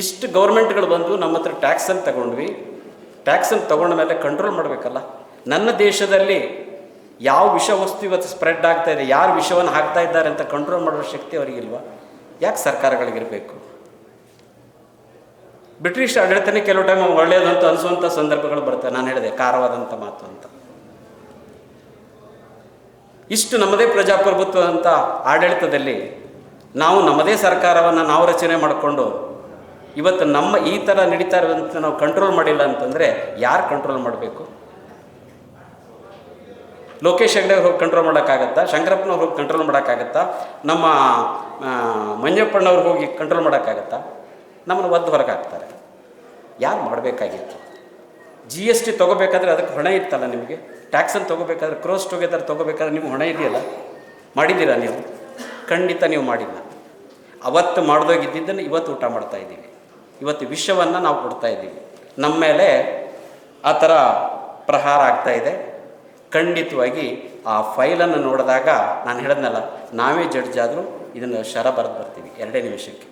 ಇಷ್ಟು ಗೌರ್ಮೆಂಟ್ಗಳು ಬಂದು ನಮ್ಮ ಹತ್ರ ಟ್ಯಾಕ್ಸನ್ನು ತಗೊಂಡ್ವಿ. ಟ್ಯಾಕ್ಸನ್ನು ತಗೊಂಡ ಮೇಲೆ ಕಂಟ್ರೋಲ್ ಮಾಡಬೇಕಲ್ಲ. ನನ್ನ ದೇಶದಲ್ಲಿ ಯಾವ ವಿಷ ವಸ್ತು ಇವತ್ತು ಸ್ಪ್ರೆಡ್ ಆಗ್ತಾ ಇದೆ, ಯಾರು ವಿಷವನ್ನು ಹಾಕ್ತಾ ಇದ್ದಾರೆ ಅಂತ ಕಂಟ್ರೋಲ್ ಮಾಡುವ ಶಕ್ತಿ ಅವರಿಗಿಲ್ವಾ? ಯಾಕೆ ಸರ್ಕಾರಗಳಿಗಿರಬೇಕು? ಬ್ರಿಟಿಷ್ ಆಡಳಿತನೇ ಕೆಲವು ಟೈಮ್ ಒಳ್ಳೆಯದಂತ ಅನಿಸುವಂಥ ಸಂದರ್ಭಗಳು ಬರ್ತವೆ. ನಾನು ಹೇಳಿದೆ ಕಾರವಾದಂಥ ಮಾತು ಅಂತ. ಇಷ್ಟು ನಮ್ಮದೇ ಪ್ರಜಾಪ್ರಭುತ್ವ ಅಂತ ಆಡಳಿತದಲ್ಲಿ ನಾವು ನಮ್ಮದೇ ಸರ್ಕಾರವನ್ನು ನಾವು ರಚನೆ ಮಾಡಿಕೊಂಡು ಇವತ್ತು ನಮ್ಮ ಈ ಥರ ನಡೀತಾ ಇರುವಂಥ ನಾವು ಕಂಟ್ರೋಲ್ ಮಾಡಿಲ್ಲ ಅಂತಂದರೆ ಯಾರು ಕಂಟ್ರೋಲ್ ಮಾಡಬೇಕು? ಲೋಕೇಶ್ ಹೆಗ್ಡೆ ಹೋಗಿ ಕಂಟ್ರೋಲ್ ಮಾಡೋಕ್ಕಾಗತ್ತಾ? ಶಂಕರಪ್ಪನವ್ರು ಹೋಗಿ ಕಂಟ್ರೋಲ್ ಮಾಡೋಕ್ಕಾಗತ್ತಾ? ನಮ್ಮ ಮಂಜಪ್ಪಣ್ಣವ್ರು ಹೋಗಿ ಕಂಟ್ರೋಲ್ ಮಾಡೋಕ್ಕಾಗತ್ತಾ? ನಮ್ಮನ್ನು ಒದ್ದು ಹೊರಗೆ ಹಾಕ್ತಾರೆ ಯಾರು ಮಾಡಬೇಕಾಗಿತ್ತು? ಜಿ ಎಸ್ ಟಿ ತೊಗೋಬೇಕಾದ್ರೆ ಅದಕ್ಕೆ ಹೊಣೆ ಇತ್ತಲ್ಲ ನಿಮಗೆ? ಟ್ಯಾಕ್ಸನ್ನು ತೊಗೋಬೇಕಾದ್ರೆ ಕ್ರೋಸ್ ಟುಗೆದರ್ ತೊಗೋಬೇಕಾದ್ರೆ ನಿಮ್ಗೆ ಹೊಣೆ ಇದೆಯಲ್ಲ? ಮಾಡಿದ್ದೀರಾ ನೀವು? ಖಂಡಿತ ನೀವು ಮಾಡಿಲ್ಲ. ಅವತ್ತು ಮಾಡ್ದೋಗಿದ್ದನ್ನು ಇವತ್ತು ಊಟ ಮಾಡ್ತಾ ಇದ್ದೀವಿ. ಇವತ್ತು ವಿಷವನ್ನು ನಾವು ಕೊಡ್ತಾ ಇದ್ದೀವಿ. ನಮ್ಮ ಮೇಲೆ ಆ ಥರ ಪ್ರಹಾರ ಆಗ್ತಾ ಇದೆ. ಖಂಡಿತವಾಗಿ ಆ ಫೈಲನ್ನು ನೋಡಿದಾಗ ನಾನು ಹೇಳಿದ್ನಲ್ಲ, ನಾವೇ ಜಡ್ಜ್ ಆದರೂ ಇದನ್ನು ಶರ ಬರೆದು ಬರ್ತೀವಿ. ಎರಡೇ ನಿಮಿಷಕ್ಕೆ.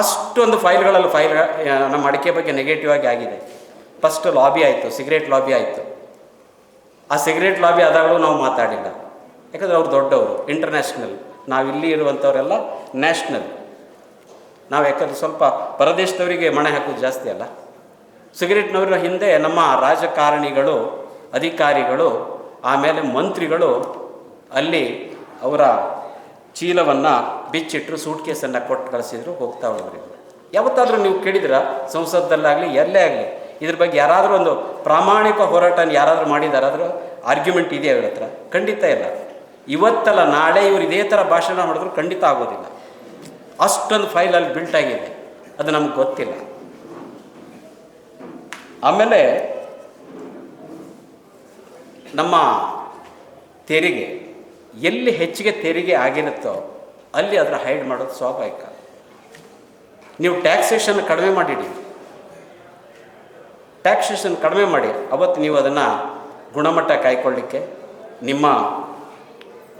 ಅಷ್ಟೊಂದು ಫೈಲ್ಗಳಲ್ಲಿ ಫೈಲ್ ನಮ್ಮ ಅಡಿಕೆ ಬಗ್ಗೆ ನೆಗೆಟಿವ್ ಆಗಿ ಆಗಿದೆ. ಫಸ್ಟ್ ಲಾಬಿ ಆಯಿತು ಸಿಗರೇಟ್ ಲಾಬಿ ಆಯಿತು. ಆ ಸಿಗರೇಟ್ ಲಾಬಿ ಆದಾಗಲೂ ನಾವು ಮಾತಾಡಿಲ್ಲ. ಯಾಕಂದರೆ ಅವ್ರು ದೊಡ್ಡವರು ಇಂಟರ್ನ್ಯಾಷನಲ್ ನಾವು ಇಲ್ಲಿ ಇರುವಂಥವರೆಲ್ಲ ನ್ಯಾಷನಲ್ ನಾವು ಯಾಕಂದ್ರೆ ಸ್ವಲ್ಪ ಪರದೇಶದವರಿಗೆ ಮಣೆ ಹಾಕೋದು ಜಾಸ್ತಿ ಅಲ್ಲ. ಸಿಗರೇಟ್ನವರ ಹಿಂದೆ ನಮ್ಮ ರಾಜಕಾರಣಿಗಳು, ಅಧಿಕಾರಿಗಳು, ಆಮೇಲೆ ಮಂತ್ರಿಗಳು ಅಲ್ಲಿ ಅವರ ಚೀಲವನ್ನು ಬಿಚ್ಚಿಟ್ಟರು ಸೂಟ್ ಕೇಸನ್ನು ಕೊಟ್ಟು ಕಳಿಸಿದ್ರು ಹೋಗ್ತಾ ಹೋದ್ರಿ. ಯಾವತ್ತಾದರೂ ನೀವು ಕೇಳಿದ್ರ? ಸಂಸದಲ್ಲಾಗಲಿ ಎಲ್ಲೇ ಆಗಲಿ ಇದ್ರ ಬಗ್ಗೆ ಯಾರಾದರೂ ಒಂದು ಪ್ರಾಮಾಣಿಕ ಹೋರಾಟನ ಯಾರಾದರೂ ಮಾಡಿದಾರಾದರೂ ಆರ್ಗ್ಯುಮೆಂಟ್ ಇದೆಯಾ ಇವ್ರ ಹತ್ರ? ಖಂಡಿತ ಇಲ್ಲ. ಇವತ್ತಲ್ಲ, ನಾಳೆ ಇವರು ಇದೇ ಥರ ಭಾಷಣ ಮಾಡಿದ್ರು ಖಂಡಿತ ಆಗೋದಿಲ್ಲ. ಅಷ್ಟೊಂದು ಫೈಲ್ ಅಲ್ಲಿ ಬಿಲ್ಟ್ ಆಗಿದೆ. ಅದು ನಮ್ಗೆ ಗೊತ್ತಿಲ್ಲ. ಆಮೇಲೆ ನಮ್ಮ ತೆರಿಗೆ ಎಲ್ಲಿ ಹೆಚ್ಚಿಗೆ ತೆರಿಗೆ ಆಗಿರುತ್ತೋ ಅಲ್ಲಿ ಅದರ ಹೈಡ್ ಮಾಡೋದು ಸ್ವಾಭಾವಿಕ. ನೀವು ಟ್ಯಾಕ್ಸೇಷನ್ ಕಡಿಮೆ ಮಾಡಿಡಿ. ಟ್ಯಾಕ್ಸೇಷನ್ ಕಡಿಮೆ ಮಾಡಿ, ಅವತ್ತು ನೀವು ಅದನ್ನು ಗುಣಮಟ್ಟ ಕಾಯ್ಕೊಳ್ಳಿಕ್ಕೆ ನಿಮ್ಮ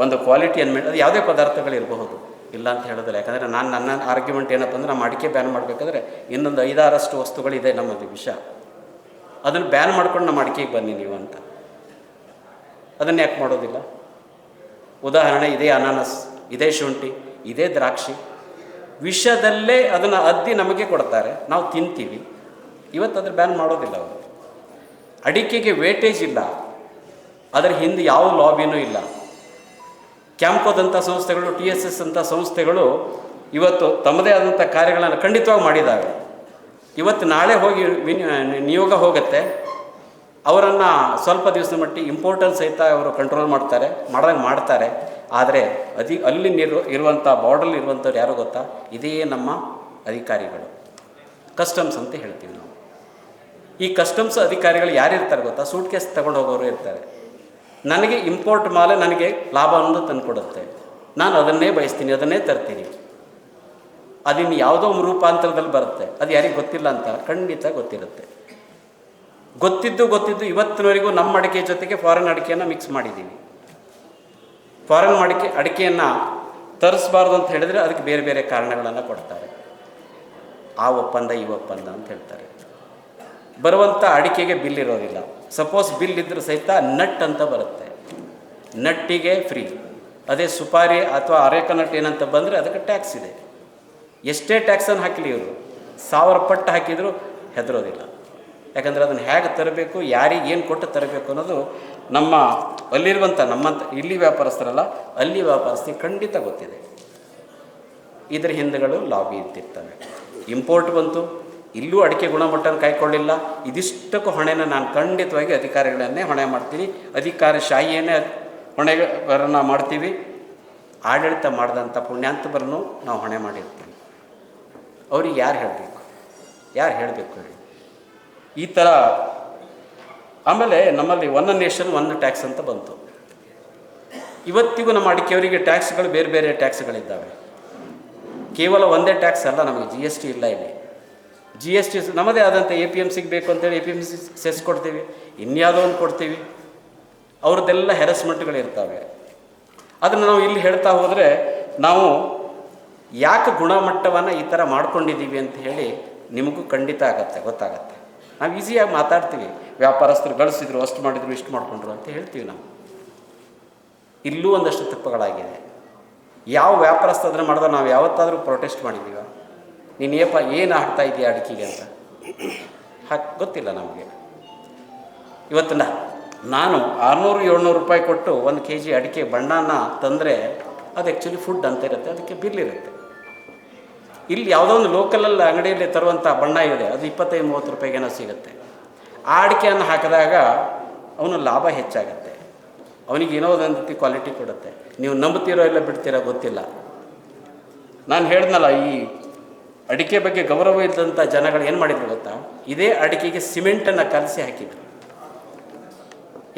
ಒಂದು ಕ್ವಾಲಿಟಿ ಕ್ವಾಲಿಟಿಯನ್ನು ಅದು ಯಾವುದೇ ಪದಾರ್ಥಗಳಿರಬಹುದು ಇಲ್ಲ ಅಂತ ಹೇಳೋದಿಲ್ಲ, ಯಾಕಂದರೆ ನಾನು ನನ್ನ ಆರ್ಗ್ಯುಮೆಂಟ್ ಏನಪ್ಪ ಅಂದರೆ, ನಮ್ಮ ಅಡಿಕೆ ಬ್ಯಾನ್ ಮಾಡಬೇಕಾದ್ರೆ ಇನ್ನೊಂದು ಐದಾರಷ್ಟು ವಸ್ತುಗಳಿದೆ ನಮ್ಮದು ವಿಷ. ಅದನ್ನು ಬ್ಯಾನ್ ಮಾಡ್ಕೊಂಡು ನಮ್ಮ ಅಡಿಕೆಗೆ ಬನ್ನಿ ನೀವು ಅಂತ. ಅದನ್ನು ಯಾಕೆ ಮಾಡೋದಿಲ್ಲ? ಉದಾಹರಣೆ, ಇದೇ ಅನಾನಸ್, ಇದೇ ಶುಂಠಿ, ಇದೇ ದ್ರಾಕ್ಷಿ. ವಿಷದಲ್ಲೇ ಅದನ್ನು ಅದ್ದಿ ನಮಗೆ ಕೊಡ್ತಾರೆ. ನಾವು ತಿಂತೀವಿ. ಇವತ್ತು ಅದ್ರ ಬ್ಯಾನ್ ಮಾಡೋದಿಲ್ಲ ಅವರು. ಅಡಿಕೆಗೆ ವೇಟೇಜ್ ಇಲ್ಲ. ಅದರ ಹಿಂದೆ ಯಾವ ಲಾಬಿನೂ ಇಲ್ಲ. ಕ್ಯಾಂಪೋದಂಥ ಸಂಸ್ಥೆಗಳು ಟಿ ಎಸ್ ಎಸ್ ಅಂತ ಸಂಸ್ಥೆಗಳು ಇವತ್ತು ತಮ್ಮದೇ ಆದಂಥ ಕಾರ್ಯಗಳನ್ನು ಖಂಡಿತವಾಗಿ ಮಾಡಿದ್ದಾವೆ ಇವತ್ತು ನಾಳೆ ಹೋಗಿ ನಿಯೋಗ ಹೋಗುತ್ತೆ. ಅವರನ್ನು ಸ್ವಲ್ಪ ದಿವಸದ ಮಟ್ಟಿಗೆ ಇಂಪೋರ್ಟೆನ್ಸ್ ಸಹಿತ ಅವರು ಕಂಟ್ರೋಲ್ ಮಾಡ್ತಾರೆ ಮಾಡ್ದಂಗೆ ಮಾಡ್ತಾರೆ. ಆದರೆ ಅದಿ, ಅಲ್ಲಿ ನಿರು ಇರುವಂಥ ಬಾರ್ಡರ್ ಇರುವಂಥವ್ರು ಯಾರು ಗೊತ್ತಾ? ಇದೇ ನಮ್ಮ ಅಧಿಕಾರಿಗಳು. ಕಸ್ಟಮ್ಸ್ ಅಂತ ಹೇಳ್ತೀವಿ ನಾವು. ಈ ಕಸ್ಟಮ್ಸ್ ಅಧಿಕಾರಿಗಳು ಯಾರಿರ್ತಾರೆ ಗೊತ್ತಾ? ಸೂಟ್ ಕೇಸ್ ತಗೊಂಡು ಹೋಗೋರು ಇರ್ತಾರೆ. ನನಗೆ ಇಂಪೋರ್ಟ್ ಮಾಲೆ ನನಗೆ ಲಾಭವನ್ನು ತಂದುಕೊಡುತ್ತೆ. ನಾನು ಅದನ್ನೇ ಬಯಸ್ತೀನಿ, ಅದನ್ನೇ ತರ್ತೀನಿ. ಅದಿನ್ನು ಯಾವುದೋ ರೂಪಾಂತರದಲ್ಲಿ ಬರುತ್ತೆ. ಅದು ಯಾರಿಗೆ ಗೊತ್ತಿಲ್ಲ ಅಂತ ಖಂಡಿತ ಗೊತ್ತಿರುತ್ತೆ. ಗೊತ್ತಿದ್ದು ಗೊತ್ತಿದ್ದು ಇವತ್ತಿನವರೆಗೂ ನಮ್ಮ ಅಡಿಕೆ ಜೊತೆಗೆ ಫಾರಿನ್ ಅಡಿಕೆಯನ್ನು ಮಿಕ್ಸ್ ಮಾಡಿದ್ದೀನಿ. ಫಾರಿನ್ ಅಡಿಕೆ, ಅಡಿಕೆಯನ್ನು ತರಿಸ್ಬಾರ್ದು ಅಂತ ಹೇಳಿದರೆ ಅದಕ್ಕೆ ಬೇರೆ ಬೇರೆ ಕಾರಣಗಳನ್ನು ಕೊಡ್ತಾರೆ. ಆ ಒಪ್ಪಂದ, ಈ ಒಪ್ಪಂದ ಅಂತ ಹೇಳ್ತಾರೆ. ಬರುವಂಥ ಅಡಿಕೆಗೆ ಬಿಲ್ ಇರೋದಿಲ್ಲ. ಸಪೋಸ್ ಬಿಲ್ ಇದ್ದರೂ ಸಹಿತ ನಟ್ ಅಂತ ಬರುತ್ತೆ. ನಟ್ಟಿಗೆ ಫ್ರೀ ಅದೇ ಸುಪಾರಿ ಅಥವಾ ಅರೇಕ ನಟ್ ಏನಂತ ಬಂದರೆ ಅದಕ್ಕೆ ಟ್ಯಾಕ್ಸ್ ಇದೆ. ಎಷ್ಟೇ ಟ್ಯಾಕ್ಸನ್ನು ಹಾಕಲಿ ಇವರು. ಸಾವಿರ ಪಟ್ಟು ಹಾಕಿದರೂ ಹೆದರೋದಿಲ್ಲ. ಯಾಕಂದರೆ ಅದನ್ನು ಹೇಗೆ ತರಬೇಕು, ಯಾರಿಗೆ ಏನು ಕೊಟ್ಟು ತರಬೇಕು ಅನ್ನೋದು ನಮ್ಮ ಅಲ್ಲಿರುವಂಥ ನಮ್ಮಂಥ ಇಲ್ಲಿ ವ್ಯಾಪಾರಸ್ಥರಲ್ಲ, ಅಲ್ಲಿ ವ್ಯಾಪಾರಸ್ಥಿ ಖಂಡಿತ ಗೊತ್ತಿದೆ. ಇದರ ಹಿಂದೆಗಳು ಲಾಬಿ ಇದ್ದಿರ್ತವೆ ಇಂಪೋರ್ಟ್ ಬಂತು, ಇಲ್ಲೂ ಅಡಿಕೆ ಗುಣಮಟ್ಟನ ಕಾಯ್ಕೊಳ್ಳಿಲ್ಲ, ಇದಿಷ್ಟಕ್ಕೂ ಹೊಣೆನ ನಾನು ಖಂಡಿತವಾಗಿ ಅಧಿಕಾರಿಗಳನ್ನೇ ಹೊಣೆ ಮಾಡ್ತೀನಿ. ಅಧಿಕಾರ ಶಾಹಿಯನ್ನೇ ಹೊಣೆಗಳನ್ನು ಮಾಡ್ತೀವಿ. ಆಡಳಿತ ಮಾಡಿದಂಥ ಪುಣ್ಯಾಂತಬರನ್ನು ನಾವು ಹೊಣೆ ಮಾಡಿರ್ತೀವಿ. ಅವ್ರಿಗೆ ಯಾರು ಹೇಳಬೇಕು? ಯಾರು ಹೇಳಬೇಕು ಹೇಳಿ? ಈ ಥರ ಆಮೇಲೆ ನಮ್ಮಲ್ಲಿ ಒನ್ ನೇಷನ್ ಒನ್ ಟ್ಯಾಕ್ಸ್ ಅಂತ ಬಂತು. ಇವತ್ತಿಗೂ ನಮ್ಮ ಅಡಿಕೆಯವರಿಗೆ ಟ್ಯಾಕ್ಸ್ಗಳು ಬೇರೆ ಬೇರೆ ಟ್ಯಾಕ್ಸ್ಗಳಿದ್ದಾವೆ ಕೇವಲ ಒಂದೇ ಟ್ಯಾಕ್ಸ್ ಅಲ್ಲ ನಮಗೆ ಜಿ ಎಸ್ ಟಿ ಇಲ್ಲ ಇಲ್ಲಿ. ಜಿ ಎಸ್ ಟಿ ನಮ್ಮದೇ ಆದಂಥ ಎ ಪಿ ಎಂ ಸಿಗೆ ಬೇಕು ಅಂತೇಳಿ A P M C cess ಕೊಡ್ತೀವಿ ಇನ್ಯಾವುದೋ ಒಂದು ಕೊಡ್ತೀವಿ. ಅವ್ರದ್ದೆಲ್ಲ ಹೆರಸ್ಮೆಂಟ್ಗಳಿರ್ತಾವೆ ಅದನ್ನು ನಾವು ಇಲ್ಲಿ ಹೇಳ್ತಾ ಹೋದರೆ ನಾವು ಯಾಕೆ ಗುಣಮಟ್ಟವನ್ನು ಈ ಥರ ಮಾಡ್ಕೊಂಡಿದ್ದೀವಿ ಅಂತ ಹೇಳಿ ನಿಮಗೂ ಖಂಡಿತ ಆಗತ್ತೆ, ಗೊತ್ತಾಗತ್ತೆ. ನಾವು ಈಸಿಯಾಗಿ ಮಾತಾಡ್ತೀವಿ. ವ್ಯಾಪಾರಸ್ಥರು ಗಳಿಸಿದ್ರು, ಅಷ್ಟು ಮಾಡಿದ್ರು, ಇಷ್ಟು ಮಾಡಿಕೊಂಡ್ರು ಅಂತ ಹೇಳ್ತೀವಿ ನಾವು. ಇಲ್ಲೂ ಒಂದಷ್ಟು ತಪ್ಪುಗಳಾಗಿದೆ. ಯಾವ ವ್ಯಾಪಾರಸ್ಥ ಅದನ್ನು ಮಾಡಿದ್ರೆ ನಾವು ಯಾವತ್ತಾದರೂ ಪ್ರೊಟೆಸ್ಟ್ ಮಾಡಿದ್ದೀವ ನೀನು ಏಪ, ಏನು ಹಾಕ್ತಾ ಇದೆಯಾ ಅಡಿಕೆಗೆ ಅಂತ. ಹಾಕಿ ಗೊತ್ತಿಲ್ಲ ನಮಗೆ. ಇವತ್ತು ನಾನು ಆರುನೂರು, ಏಳ್ನೂರು ರೂಪಾಯಿ ಕೊಟ್ಟು ಒಂದು ಕೆ ಜಿ ಅಡಿಕೆ ಬಣ್ಣನ ತಂದರೆ, ಅದು ಆ್ಯಕ್ಚುಲಿ ಫುಡ್ ಅಂತ ಇರುತ್ತೆ. ಅದಕ್ಕೆ ಬಿಲ್ ಇರುತ್ತೆ. ಇಲ್ಲಿ ಯಾವುದೋ ಒಂದು ಲೋಕಲಲ್ಲಿ ಅಂಗಡಿಯಲ್ಲಿ ತರುವಂಥ ಬಣ್ಣ ಇದೆ, ಅದು ಇಪ್ಪತ್ತೈದು, ಮೂವತ್ತು ರೂಪಾಯಿಗೇನೋ ಸಿಗುತ್ತೆ. ಆ ಅಡಿಕೆಯನ್ನು ಹಾಕಿದಾಗ ಅವನು ಲಾಭ ಹೆಚ್ಚಾಗುತ್ತೆ. ಅವನಿಗೆ ಏನೋ ಒಂದು ರೀತಿ ಕ್ವಾಲಿಟಿ ಕೊಡುತ್ತೆ. ನೀವು ನಂಬುತ್ತೀರೋ ಇಲ್ಲ ಬಿಡ್ತೀರೋ ಗೊತ್ತಿಲ್ಲ. ನಾನು ಹೇಳ್ದನಲ್ಲ, ಈ ಅಡಿಕೆ ಬಗ್ಗೆ ಗೌರವ ಇದ್ದಂಥ ಜನಗಳು ಏನು ಮಾಡಿದ್ರು ಗೊತ್ತಾ? ಇದೇ ಅಡಿಕೆಗೆ ಸಿಮೆಂಟನ್ನು ಕಲಸಿ ಹಾಕಿದ್ರು.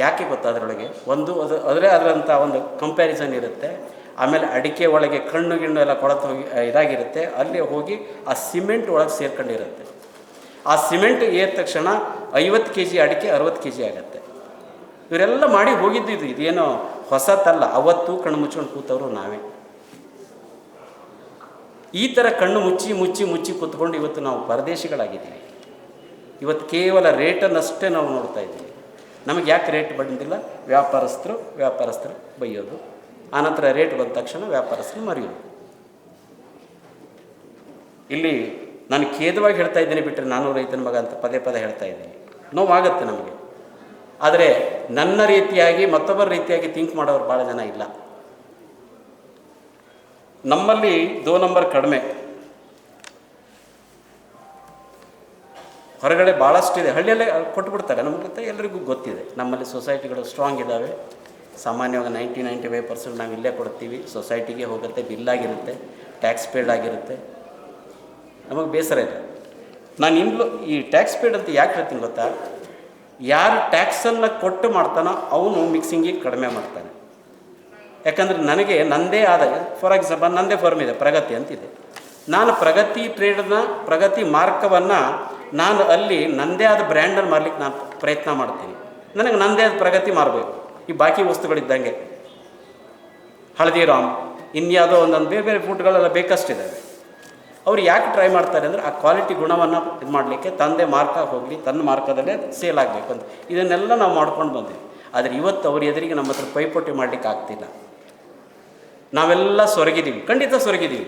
ಯಾಕೆ ಗೊತ್ತಾ ಅದರೊಳಗೆ? ಒಂದು, ಅದು ಅದರೇ ಆದಂಥ ಒಂದು ಕಂಪ್ಯಾರಿಸನ್ ಇರುತ್ತೆ. ಆಮೇಲೆ ಅಡಿಕೆ ಒಳಗೆ ಕಣ್ಣು ಗಿಣ್ಣು ಎಲ್ಲ ಕೊಳತು ಹೋಗಿ ಇದಾಗಿರುತ್ತೆ. ಅಲ್ಲಿ ಹೋಗಿ ಆ ಸಿಮೆಂಟ್ ಒಳಗೆ ಸೇರ್ಕೊಂಡಿರುತ್ತೆ. ಆ ಸಿಮೆಂಟ್ ಏದ ತಕ್ಷಣ ಐವತ್ತು ಕೆ ಜಿ ಅಡಿಕೆ ಅರವತ್ತು ಕೆ ಜಿ ಆಗುತ್ತೆ. ಇವರೆಲ್ಲ ಮಾಡಿ ಹೋಗಿದ್ದಿದ್ದು ಇದೇನೋ ಹೊಸತಲ್ಲ. ಅವತ್ತು ಕಣ್ಣು ಮುಚ್ಕೊಂಡು ಕೂತವರು ನಾವೇ. ಈ ಥರ ಕಣ್ಣು ಮುಚ್ಚಿ ಮುಚ್ಚಿ ಮುಚ್ಚಿ ಕೂತ್ಕೊಂಡು ಇವತ್ತು ನಾವು ಪರದೇಶಿಗಳಾಗಿದ್ದೀವಿ. ಇವತ್ತು ಕೇವಲ ರೇಟನ್ನಷ್ಟೇ ನಾವು ನೋಡ್ತಾ ಇದ್ದೀವಿ. ನಮಗೆ ಯಾಕೆ ರೇಟ್ ಬಂದಿಲ್ಲ? ವ್ಯಾಪಾರಸ್ಥರು ವ್ಯಾಪಾರಸ್ಥರು ಬೈಯೋದು. ಆನಂತರ ರೇಟ್ ಬಂದ ತಕ್ಷಣ ವ್ಯಾಪಾರಸ್ಥರು ಮರೆಯೋದು ಇಲ್ಲಿ ನಾನು ಖೇದವಾಗಿ ಹೇಳ್ತಾ ಇದ್ದೀನಿ ಬಿಟ್ಟರೆ ನಾನು ರೈತನ ಮಗ ಅಂತ ಪದೇ ಪದೇ ಹೇಳ್ತಾ ಇದ್ದೀನಿ. ನೋವಾಗುತ್ತೆ ನಮಗೆ. ಆದರೆ ನನ್ನ ರೀತಿಯಾಗಿ ಮತ್ತೊಬ್ಬರ ರೀತಿಯಾಗಿ ಥಿಂಕ್ ಮಾಡೋರು ಭಾಳ ಜನ ಇಲ್ಲ. ನಮ್ಮಲ್ಲಿ ದೋ ನಂಬರ್ ಕಡಿಮೆ. ಹೊರಗಡೆ ಭಾಳಷ್ಟಿದೆ. ಹಳ್ಳಿಯಲ್ಲೇ ಕೊಟ್ಬಿಡ್ತಾರೆ. ನಮಗೆ ಎಲ್ಲರಿಗೂ ಗೊತ್ತಿದೆ. ನಮ್ಮಲ್ಲಿ ಸೊಸೈಟಿಗಳು ಸ್ಟ್ರಾಂಗ್ ಇದ್ದಾವೆ ಸಾಮಾನ್ಯವಾಗಿ ನೈಂಟಿ ನೈಂಟಿ ಫೈವ್ ಪರ್ಸೆಂಟ್ ನಾವು ಇಲ್ಲೇ ಕೊಡ್ತೀವಿ. ಸೊಸೈಟಿಗೆ ಹೋಗುತ್ತೆ ಬಿಲ್ಲಾಗಿರುತ್ತೆ ಟ್ಯಾಕ್ಸ್ ಪೇಡ್ ಆಗಿರುತ್ತೆ. ನಮಗೆ ಬೇಸರ ಇದೆ. ನಾನು ಇನ್ಲು ಈ ಟ್ಯಾಕ್ಸ್ ಪೇಡ್ ಅಂತ ಯಾಕೆ ಹೇಳ್ತೀನಿ ಗೊತ್ತಾ? ಯಾರು ಟ್ಯಾಕ್ಸನ್ನು ಕೊಟ್ಟು ಮಾಡ್ತಾನೋ ಅವನು ಮಿಕ್ಸಿಂಗಿಗೆ ಕಡಿಮೆ ಮಾಡ್ತಾನೆ. ಯಾಕಂದರೆ ನನಗೆ ನಂದೇ ಆದ ಫಾರ್ ಎಕ್ಸಾಂಪಲ್ ನಂದೇ ಫರ್ಮ್ ಇದೆ, ಪ್ರಗತಿ ಅಂತಿದೆ ನಾನು ಪ್ರಗತಿ ಟ್ರೇಡನ್ನ ಪ್ರಗತಿ ಮಾರ್ಕವನ್ನು ನಾನು ಅಲ್ಲಿ ನಂದೇ ಆದ ಬ್ರ್ಯಾಂಡನ್ನು ಮಾರ್ಲಿಕ್ಕೆ ನಾನು ಪ್ರಯತ್ನ ಮಾಡ್ತೀನಿ. ನನಗೆ ನಂದೇ ಆದ ಪ್ರಗತಿ ಮಾರಬೇಕು. ಈ ಬಾಕಿ ವಸ್ತುಗಳಿದ್ದಂಗೆ. ಹಳದಿರಾಮ್ ಇನ್ಯಾವುದೋ ಒಂದೊಂದು ಬೇರೆ ಬೇರೆ ಫುಡ್ಗಳೆಲ್ಲ ಬೇಕಷ್ಟಿದ್ದಾವೆ ಅವ್ರು ಯಾಕೆ ಟ್ರೈ ಮಾಡ್ತಾರೆ ಅಂದರೆ ಆ ಕ್ವಾಲಿಟಿ ಗುಣವನ್ನು ಇದು ಮಾಡಲಿಕ್ಕೆ ತಂದೆ ಮಾರ್ಕ ಹೋಗಲಿ, ತನ್ನ ಮಾರ್ಕದಲ್ಲೇ ಸೇಲ್ ಆಗಬೇಕು ಅಂತ. ಇದನ್ನೆಲ್ಲ ನಾವು ಮಾಡ್ಕೊಂಡು ಬಂದ್ವಿ. ಆದರೆ ಇವತ್ತು ಅವ್ರ ಎದುರಿಗೆ ನಮ್ಮ ಹತ್ರ ಪೈಪೋಟಿ ಮಾಡಲಿಕ್ಕೆ ಆಗ್ತಿಲ್ಲ. ನಾವೆಲ್ಲ ಸೊರಗಿದ್ದೀವಿ ಖಂಡಿತ ಸೊರಗಿದ್ದೀವಿ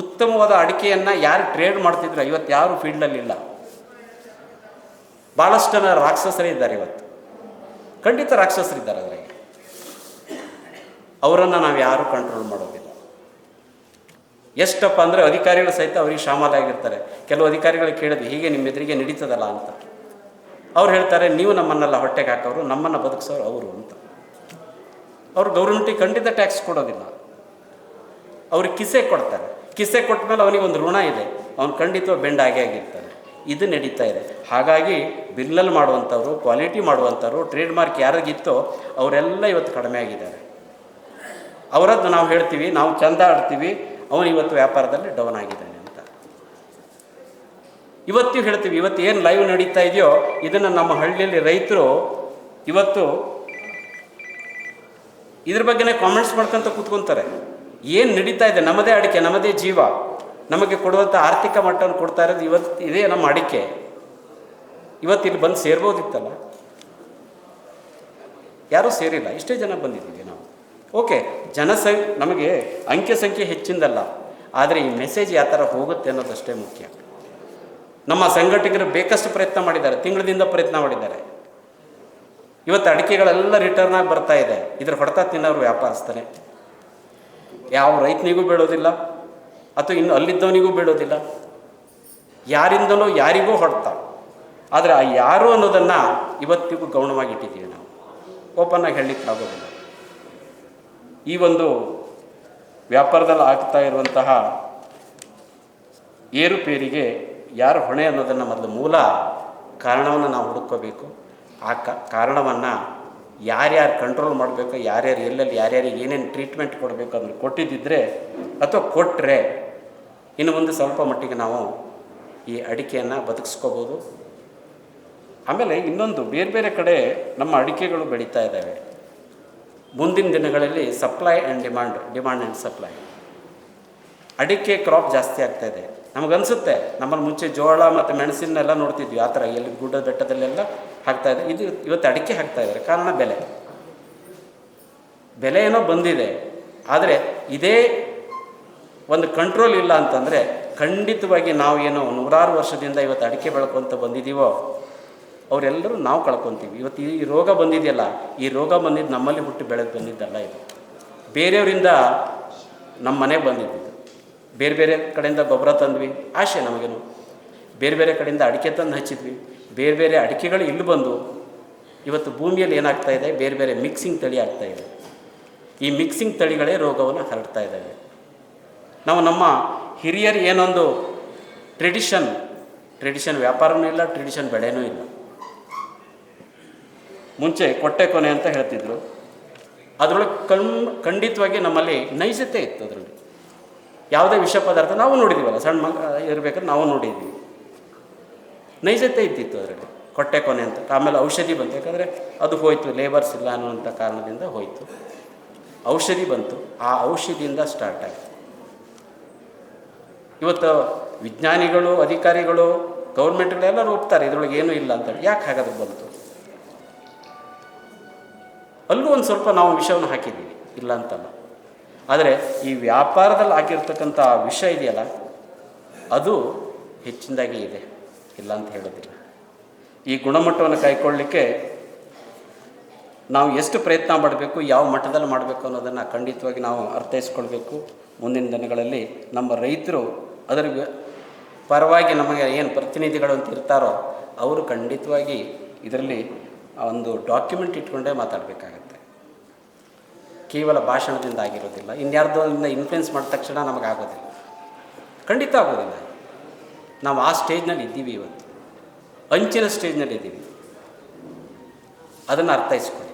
ಉತ್ತಮವಾದ ಅಡಿಕೆಯನ್ನು ಯಾರು ಟ್ರೇಡ್ ಮಾಡ್ತಿದ್ರು ಇವತ್ತು ಯಾರು ಫೀಲ್ಡಲ್ಲಿಲ್ಲ ಭಾಳಷ್ಟು ರಾಕ್ಷಸರೇ ಇದ್ದಾರೆ ಇವತ್ತು. ಖಂಡಿತ ರಾಕ್ಷಸರಿದ್ದಾರೆ. ಅದರಾಗೆ ಅವರನ್ನು ನಾವು ಯಾರೂ ಕಂಟ್ರೋಲ್ ಮಾಡೋದಿಲ್ಲ. ಎಷ್ಟಪ್ಪ ಅಂದರೆ ಅಧಿಕಾರಿಗಳು ಸಹಿತ ಅವರಿಗೆ ಶಾಮಲಾಗಿರ್ತಾರೆ ಕೆಲವು ಅಧಿಕಾರಿಗಳು ಕೇಳಿದ್ವಿ ಹೀಗೆ ನಿಮ್ಮ ಎದುರಿಗೆ ನಡೀತದಲ್ಲ ಅಂತ. ಅವ್ರು ಹೇಳ್ತಾರೆ, ನೀವು ನಮ್ಮನ್ನೆಲ್ಲ ಹೊಟ್ಟೆಗೆ ಹಾಕೋರು ನಮ್ಮನ್ನು ಬದುಕಿಸೋರು ಅವರು ಅಂತ. ಅವ್ರು ಗೌರ್ಮೆಂಟಿಗೆ ಖಂಡಿತ ಟ್ಯಾಕ್ಸ್ ಕೊಡೋದಿಲ್ಲ. ಅವ್ರಿಗೆ ಕಿಸೆ ಕೊಡ್ತಾರೆ. ಕಿಸೆ ಕೊಟ್ಟ ಮೇಲೆ ಅವನಿಗೆ ಒಂದು ಋಣ ಇದೆ. ಅವನು ಖಂಡಿತ ಬೆಂಡ್ ಆಗೇ ಆಗಿರ್ತಾನೆ. ಇದು ನಡೀತಾ ಇದೆ. ಹಾಗಾಗಿ ಬಿಲ್ಲಲ್ಲಿ ಮಾಡುವಂಥವ್ರು ಕ್ವಾಲಿಟಿ ಮಾಡುವಂಥವ್ರು ಟ್ರೇಡ್ ಮಾರ್ಕ್ ಯಾರಿಗಿತ್ತೋ ಅವರೆಲ್ಲ ಇವತ್ತು ಕಡಿಮೆ ಆಗಿದ್ದಾರೆ. ಅವರದ್ದು ನಾವು ಹೇಳ್ತೀವಿ, ನಾವು ಚಂದ ಆಡ್ತೀವಿ, ಅವನು ಇವತ್ತು ವ್ಯಾಪಾರದಲ್ಲಿ ಡೌನ್ ಆಗಿದ್ದಾನೆ ಅಂತ. ಇವತ್ತು ಹೇಳ್ತೀವಿ, ಇವತ್ತು ಏನು ಲೈವ್ ನಡೀತಾ ಇದೆಯೋ, ಇದನ್ನು ನಮ್ಮ ಹಳ್ಳಿಯಲ್ಲಿ ರೈತರು ಇವತ್ತು ಇದ್ರ ಬಗ್ಗೆನೇ ಕಾಮೆಂಟ್ಸ್ ಮಾಡ್ಕೊಂತ ಕೂತ್ಕೊಂತಾರೆ. ಏನು ನಡೀತಾ ಇದೆ? ನಮ್ಮದೇ ಅಡಿಕೆ, ನಮ್ಮದೇ ಜೀವ. ನಮಗೆ ಕೊಡುವಂಥ ಆರ್ಥಿಕ ಮಟ್ಟವನ್ನು ಕೊಡ್ತಾ ಇರೋದು ಇವತ್ತು ಇದೇ ನಮ್ಮ ಅಡಿಕೆ. ಇವತ್ತು ಇಲ್ಲಿ ಬಂದು ಸೇರ್ಬೋದಿತ್ತಲ್ಲ? ಯಾರೂ ಸೇರಿಲ್ಲ. ಇಷ್ಟೇ ಜನ ಬಂದಿದ್ದೀವಿ. ಓಕೆ, ಜನಸಂ, ನಮಗೆ ಅಂಕೆ ಸಂಖ್ಯೆ ಹೆಚ್ಚಿಂದಲ್ಲ, ಆದರೆ ಈ ಮೆಸೇಜ್ ಯಾವ ಥರ ಹೋಗುತ್ತೆ ಅನ್ನೋದಷ್ಟೇ ಮುಖ್ಯ. ನಮ್ಮ ಸಂಘಟಕರು ಬೇಕಷ್ಟು ಪ್ರಯತ್ನ ಮಾಡಿದ್ದಾರೆ, ತಿಂಗಳಿಂದ ಪ್ರಯತ್ನ ಮಾಡಿದ್ದಾರೆ. ಇವತ್ತು ಅಡಿಕೆಗಳೆಲ್ಲ ರಿಟರ್ನ್ ಆಗಿ ಬರ್ತಾ ಇದೆ, ಇದ್ರ ಹೊಡೆತ ತಿನ್ನೋರು ವ್ಯಾಪಾರಿಸ್ತಾರೆ ಯಾವ ರೈತನಿಗೂ ಬೀಳೋದಿಲ್ಲ, ಅಥವಾ ಇನ್ನು ಅಲ್ಲಿದ್ದವನಿಗೂ ಬೀಳೋದಿಲ್ಲ. ಯಾರಿಂದಲೋ ಯಾರಿಗೂ ಹೊಡೆತ. ಆದರೆ ಆ ಯಾರು ಅನ್ನೋದನ್ನು ಇವತ್ತಿಗೂ ಗೌಣವಾಗಿ ಇಟ್ಟಿದ್ದೀವಿ ನಾವು. ಓಪನ್ ಆಗಿ ಹೇಳಲಿಕ್ಕೆ ಆಗೋದಿಲ್ಲ ಈ ಒಂದು ವ್ಯಾಪಾರದಲ್ಲಿ ಆಗ್ತಾ ಇರುವಂತಹ ಏರುಪೇರಿಗೆ ಯಾರು ಹೊಣೆ ಅನ್ನೋದನ್ನು ಮೊದಲು ಮೂಲ ಕಾರಣವನ್ನು ನಾವು ಹುಡುಕೋಬೇಕು ಆ ಕ, ಕಾರಣವನ್ನು ಯಾರ್ಯಾರು ಕಂಟ್ರೋಲ್ ಮಾಡಬೇಕು, ಯಾರ್ಯಾರು ಎಲ್ಲೆಲ್ಲಿ, ಯಾರ್ಯಾರಿಗೆ ಏನೇನು ಟ್ರೀಟ್ಮೆಂಟ್ ಕೊಡಬೇಕು ಅದನ್ನು ಕೊಟ್ಟಿದ್ದಿದ್ರೆ ಅಥವಾ ಕೊಟ್ಟರೆ ಇನ್ನು ಮುಂದೆ ಸ್ವಲ್ಪ ಮಟ್ಟಿಗೆ ನಾವು ಈ ಅಡಿಕೆಯನ್ನು ಬದುಕಿಸ್ಕೋಬೋದು. ಆಮೇಲೆ ಇನ್ನೊಂದು ಬೇರೆ ಬೇರೆ ಕಡೆ ನಮ್ಮ ಅಡಿಕೆಗಳು ಬೆಳೀತಾ ಇದ್ದಾವೆ. ಮುಂದಿನ ದಿನಗಳಲ್ಲಿ supply and demand demand and supply ಅಡಿಕೆ ಕ್ರಾಪ್ ಜಾಸ್ತಿ ಆಗ್ತಾ ಇದೆ. ನಮಗನ್ಸುತ್ತೆ, ನಮ್ಮಲ್ಲಿ ಮುಂಚೆ ಜೋಳ ಮತ್ತು ಮೆಣಸಿನೆಲ್ಲ ನೋಡ್ತಿದ್ವಿ, ಆ ಥರ ಎಲ್ಲಿ ಗುಡ್ಡ ಬೆಟ್ಟದಲ್ಲೆಲ್ಲ ಹಾಕ್ತಾ ಇದೆ. ಇದು ಇವತ್ತು ಅಡಿಕೆ ಹಾಕ್ತಾ ಇದ್ದಾರೆ, ಕಾರಣ ಬೆಲೆ. ಬೆಲೆ ಏನೋ ಬಂದಿದೆ, ಆದರೆ ಇದೇ ಒಂದು ಕಂಟ್ರೋಲ್ ಇಲ್ಲ ಅಂತಂದರೆ ಖಂಡಿತವಾಗಿ ನಾವು ಏನೋ ನೂರಾರು ವರ್ಷದಿಂದ ಇವತ್ತು ಅಡಿಕೆ ಬೆಳ್ಕೊಂತ ಬಂದಿದ್ದೀವೋ ಅವರೆಲ್ಲರೂ ನಾವು ಕಳ್ಕೊತೀವಿ. ಇವತ್ತು ಈ ರೋಗ ಬಂದಿದೆಯಲ್ಲ, ಈ ರೋಗ ಬಂದಿದ್ದು ನಮ್ಮಲ್ಲಿ ಹುಟ್ಟಿ ಬೆಳೆದು ಬಂದಿದ್ದಲ್ಲ ಇದು. ಬೇರೆಯವರಿಂದ ನಮ್ಮ ಮನೆಗೆ ಬಂದಿದ್ದು ಬೇರೆ ಬೇರೆ ಕಡೆಯಿಂದ ಗೊಬ್ಬರ ತಂದ್ವಿ, ಆಶೆ ನಮಗೇನು. ಬೇರೆ ಬೇರೆ ಕಡೆಯಿಂದ ಅಡಿಕೆ ತಂದು ಹಚ್ಚಿದ್ವಿ, ಬೇರೆ ಬೇರೆ ಅಡಿಕೆಗಳು ಇಲ್ಲಿ ಬಂದು ಇವತ್ತು ಭೂಮಿಯಲ್ಲಿ ಏನಾಗ್ತಾ ಇದೆ, ಬೇರೆ ಬೇರೆ ಮಿಕ್ಸಿಂಗ್ ತಳಿ ಆಗ್ತಾ ಇದೆ. ಈ ಮಿಕ್ಸಿಂಗ್ ತಳಿಗಳೇ ರೋಗವನ್ನು ಹರಡ್ತಾ ಇದ್ದಾವೆ. ನಾವು ನಮ್ಮ ಹಿರಿಯರು ಏನೊಂದು ಟ್ರೆಡಿಷನ್ ಟ್ರೆಡಿಷನ್ ವ್ಯಾಪಾರವೂ ಇಲ್ಲ ಟ್ರೆಡಿಷನ್ ಬೆಳೆನೂ ಇಲ್ಲ. ಮುಂಚೆ ಕೊಟ್ಟೆ ಕೊನೆ ಅಂತ ಹೇಳ್ತಿದ್ರು. ಅದರೊಳಗೆ ಕಣ್ ಖಂಡಿತವಾಗಿ ನಮ್ಮಲ್ಲಿ ನೈಜತೆ ಇತ್ತು ಅದರಲ್ಲಿ. ಯಾವುದೇ ವಿಷ ಪದಾರ್ಥ ನಾವು ನೋಡಿದ್ದೀವಲ್ಲ ಸಣ್ಣ ಮಗ ಇರಬೇಕಾದ್ರೆ ನಾವು ನೋಡಿದ್ವಿ. ನೈಜತೆ ಇದ್ದಿತ್ತು ಅದರಲ್ಲಿ, ಕೊಟ್ಟೆ ಕೊನೆ ಅಂತ. ಆಮೇಲೆ ಔಷಧಿ ಬಂತು, ಯಾಕಂದರೆ ಅದು ಹೋಯಿತು ಲೇಬರ್ಸ್ ಇಲ್ಲ ಅನ್ನುವಂಥ ಕಾರಣದಿಂದ ಹೋಯಿತು. ಔಷಧಿ ಬಂತು, ಆ ಔಷಧಿಯಿಂದ ಸ್ಟಾರ್ಟ್ ಆಯಿತು. ಇವತ್ತು ವಿಜ್ಞಾನಿಗಳು, ಅಧಿಕಾರಿಗಳು ಗೌರ್ಮೆಂಟ್ಗಳೆಲ್ಲರೂ ಒಪ್ತಾರೆ, ಇದರೊಳಗೆ ಏನೂ ಇಲ್ಲ ಅಂತೇಳಿ ಯಾಕೆ ಹಾಗಾದ್ರೆ ಬಂತು? ಅಲ್ಲೂ ಒಂದು ಸ್ವಲ್ಪ ನಾವು ವಿಷವನ್ನು ಹಾಕಿದ್ದೀವಿ. ಇಲ್ಲ ಅಂತಲ್ಲ. ಆದರೆ ಈ ವ್ಯಾಪಾರದಲ್ಲಿ ಆಗಿರ್ತಕ್ಕಂಥ ವಿಷ ಇದೆಯಲ್ಲ, ಅದು ಹೆಚ್ಚಿನದಾಗಿ ಇದೆ. ಇಲ್ಲ ಅಂತ ಹೇಳೋದಿಲ್ಲ. ಈ ಗುಣಮಟ್ಟವನ್ನು ಕಾಯ್ಕೊಳ್ಳಿಕ್ಕೆ ನಾವು ಎಷ್ಟು ಪ್ರಯತ್ನ ಮಾಡಬೇಕು, ಯಾವ ಮಟ್ಟದಲ್ಲಿ ಮಾಡಬೇಕು ಅನ್ನೋದನ್ನು ಖಂಡಿತವಾಗಿ ನಾವು ಅರ್ಥೈಸ್ಕೊಳ್ಬೇಕು. ಮುಂದಿನ ದಿನಗಳಲ್ಲಿ ನಮ್ಮ ರೈತರು ಅದರ ಪರವಾಗಿ ನಮಗೆ ಏನು ಪ್ರತಿನಿಧಿಗಳು ಅಂತ ಇರ್ತಾರೋ, ಅವರು ಖಂಡಿತವಾಗಿ ಇದರಲ್ಲಿ ಒಂದು ಡಾಕ್ಯುಮೆಂಟ್ ಇಟ್ಕೊಂಡೇ ಮಾತಾಡಬೇಕಾಗತ್ತೆ. ಕೇವಲ ಭಾಷಣದಿಂದ ಆಗಿರೋದಿಲ್ಲ. ಇನ್ಯಾರ್ದೋದಿಂದ ಇನ್ಫ್ಲುಯೆನ್ಸ್ ಮಾಡಿದ ತಕ್ಷಣ ನಮಗಾಗೋದಿಲ್ಲ. ಖಂಡಿತ ಆಗೋದಿಲ್ಲ. ನಾವು ಆ ಸ್ಟೇಜ್ನಲ್ಲಿ ಇದ್ದೀವಿ ಇವತ್ತು. ಅಂಚಿನ ಸ್ಟೇಜ್ನಲ್ಲಿ ಇದ್ದೀವಿ ಅದನ್ನು ಅರ್ಥೈಸ್ಕೊಳ್ಳಿ.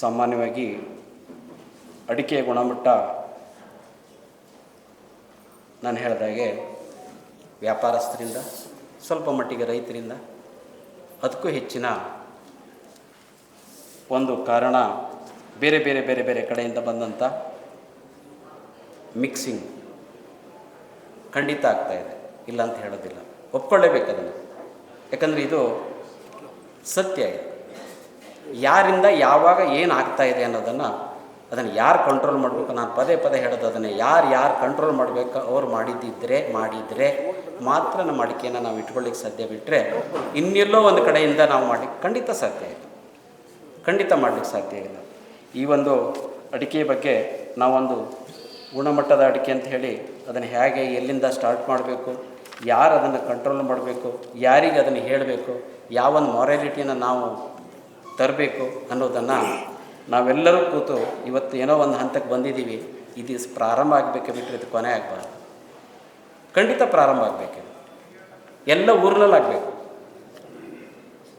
ಸಾಮಾನ್ಯವಾಗಿ ಅಡಿಕೆಯ ಗುಣಮಟ್ಟ ಹೇಳಿದಾಗೆ ವ್ಯಾಪಾರಸ್ಥರಿಂದ, ಸ್ವಲ್ಪ ಮಟ್ಟಿಗೆ ರೈತರಿಂದ ಅದಕ್ಕೂ ಹೆಚ್ಚಿನ ಒಂದು ಕಾರಣ ಬೇರೆ ಬೇರೆ ಬೇರೆ ಬೇರೆ ಕಡೆಯಿಂದ ಬಂದಂಥ ಮಿಕ್ಸಿಂಗ್ ಖಂಡಿತ ಆಗ್ತಾ ಇದೆ. ಇಲ್ಲ ಅಂತ ಹೇಳೋದಿಲ್ಲ. ಒಪ್ಕೊಳ್ಳೇಬೇಕು ಅದನ್ನು. ಯಾಕಂದರೆ ಇದು ಸತ್ಯ ಇದೆ. ಯಾರಿಂದ ಯಾವಾಗ ಏನು ಆಗ್ತಾ ಇದೆ ಅನ್ನೋದನ್ನು ಅದನ್ನು ಯಾರು ಕಂಟ್ರೋಲ್ ಮಾಡಬೇಕು? ನಾನು ಪದೇ ಪದೇ ಹೇಳೋದು ಅದನ್ನು. ಯಾರು ಯಾರು ಕಂಟ್ರೋಲ್ ಮಾಡಬೇಕು? ಅವ್ರು ಮಾಡಿದ್ದಿದ್ದರೆ ಮಾಡಿದರೆ ಮಾತ್ರ ನಮ್ಮ ಅಡಿಕೆಯನ್ನು ನಾವು ಇಟ್ಕೊಳ್ಳಿಕ್ಕೆ ಸಾಧ್ಯ ಬಿಟ್ಟರೆ ಇನ್ನೆಲ್ಲೋ ಒಂದು ಕಡೆಯಿಂದ ನಾವು ಮಾಡಿ ಖಂಡಿತ ಸಾಧ್ಯ ಇಲ್ಲ. ಖಂಡಿತ ಮಾಡಲಿಕ್ಕೆ ಸಾಧ್ಯ ಇಲ್ಲ. ಈ ಒಂದು ಅಡಿಕೆ ಬಗ್ಗೆ ನಾವೊಂದು ಗುಣಮಟ್ಟದ ಅಡಿಕೆ ಅಂತ ಹೇಳಿ ಅದನ್ನು ಹೇಗೆ ಎಲ್ಲಿಂದ ಸ್ಟಾರ್ಟ್ ಮಾಡಬೇಕು? ಯಾರು ಅದನ್ನು ಕಂಟ್ರೋಲ್ ಮಾಡಬೇಕು? ಯಾರಿಗೆ ಅದನ್ನು ಹೇಳಬೇಕು? ಯಾವೊಂದು ಮಾರಾಲಿಟಿಯನ್ನು ನಾವು ತರಬೇಕು ಅನ್ನೋದನ್ನು ನಾವೆಲ್ಲರೂ ಕೂತು ಇವತ್ತು ಏನೋ ಒಂದು ಹಂತಕ್ಕೆ ಬಂದಿದ್ದೀವಿ. ಇದು ಪ್ರಾರಂಭ ಆಗಬೇಕು ಬಿಟ್ಟರೆ ಇದು ಕೊನೆ ಆಗಬಾರ್ದು. ಖಂಡಿತ ಪ್ರಾರಂಭ ಆಗಬೇಕು ಎಲ್ಲ ಊರಿನಲ್ಲಿ ಆಗಬೇಕು.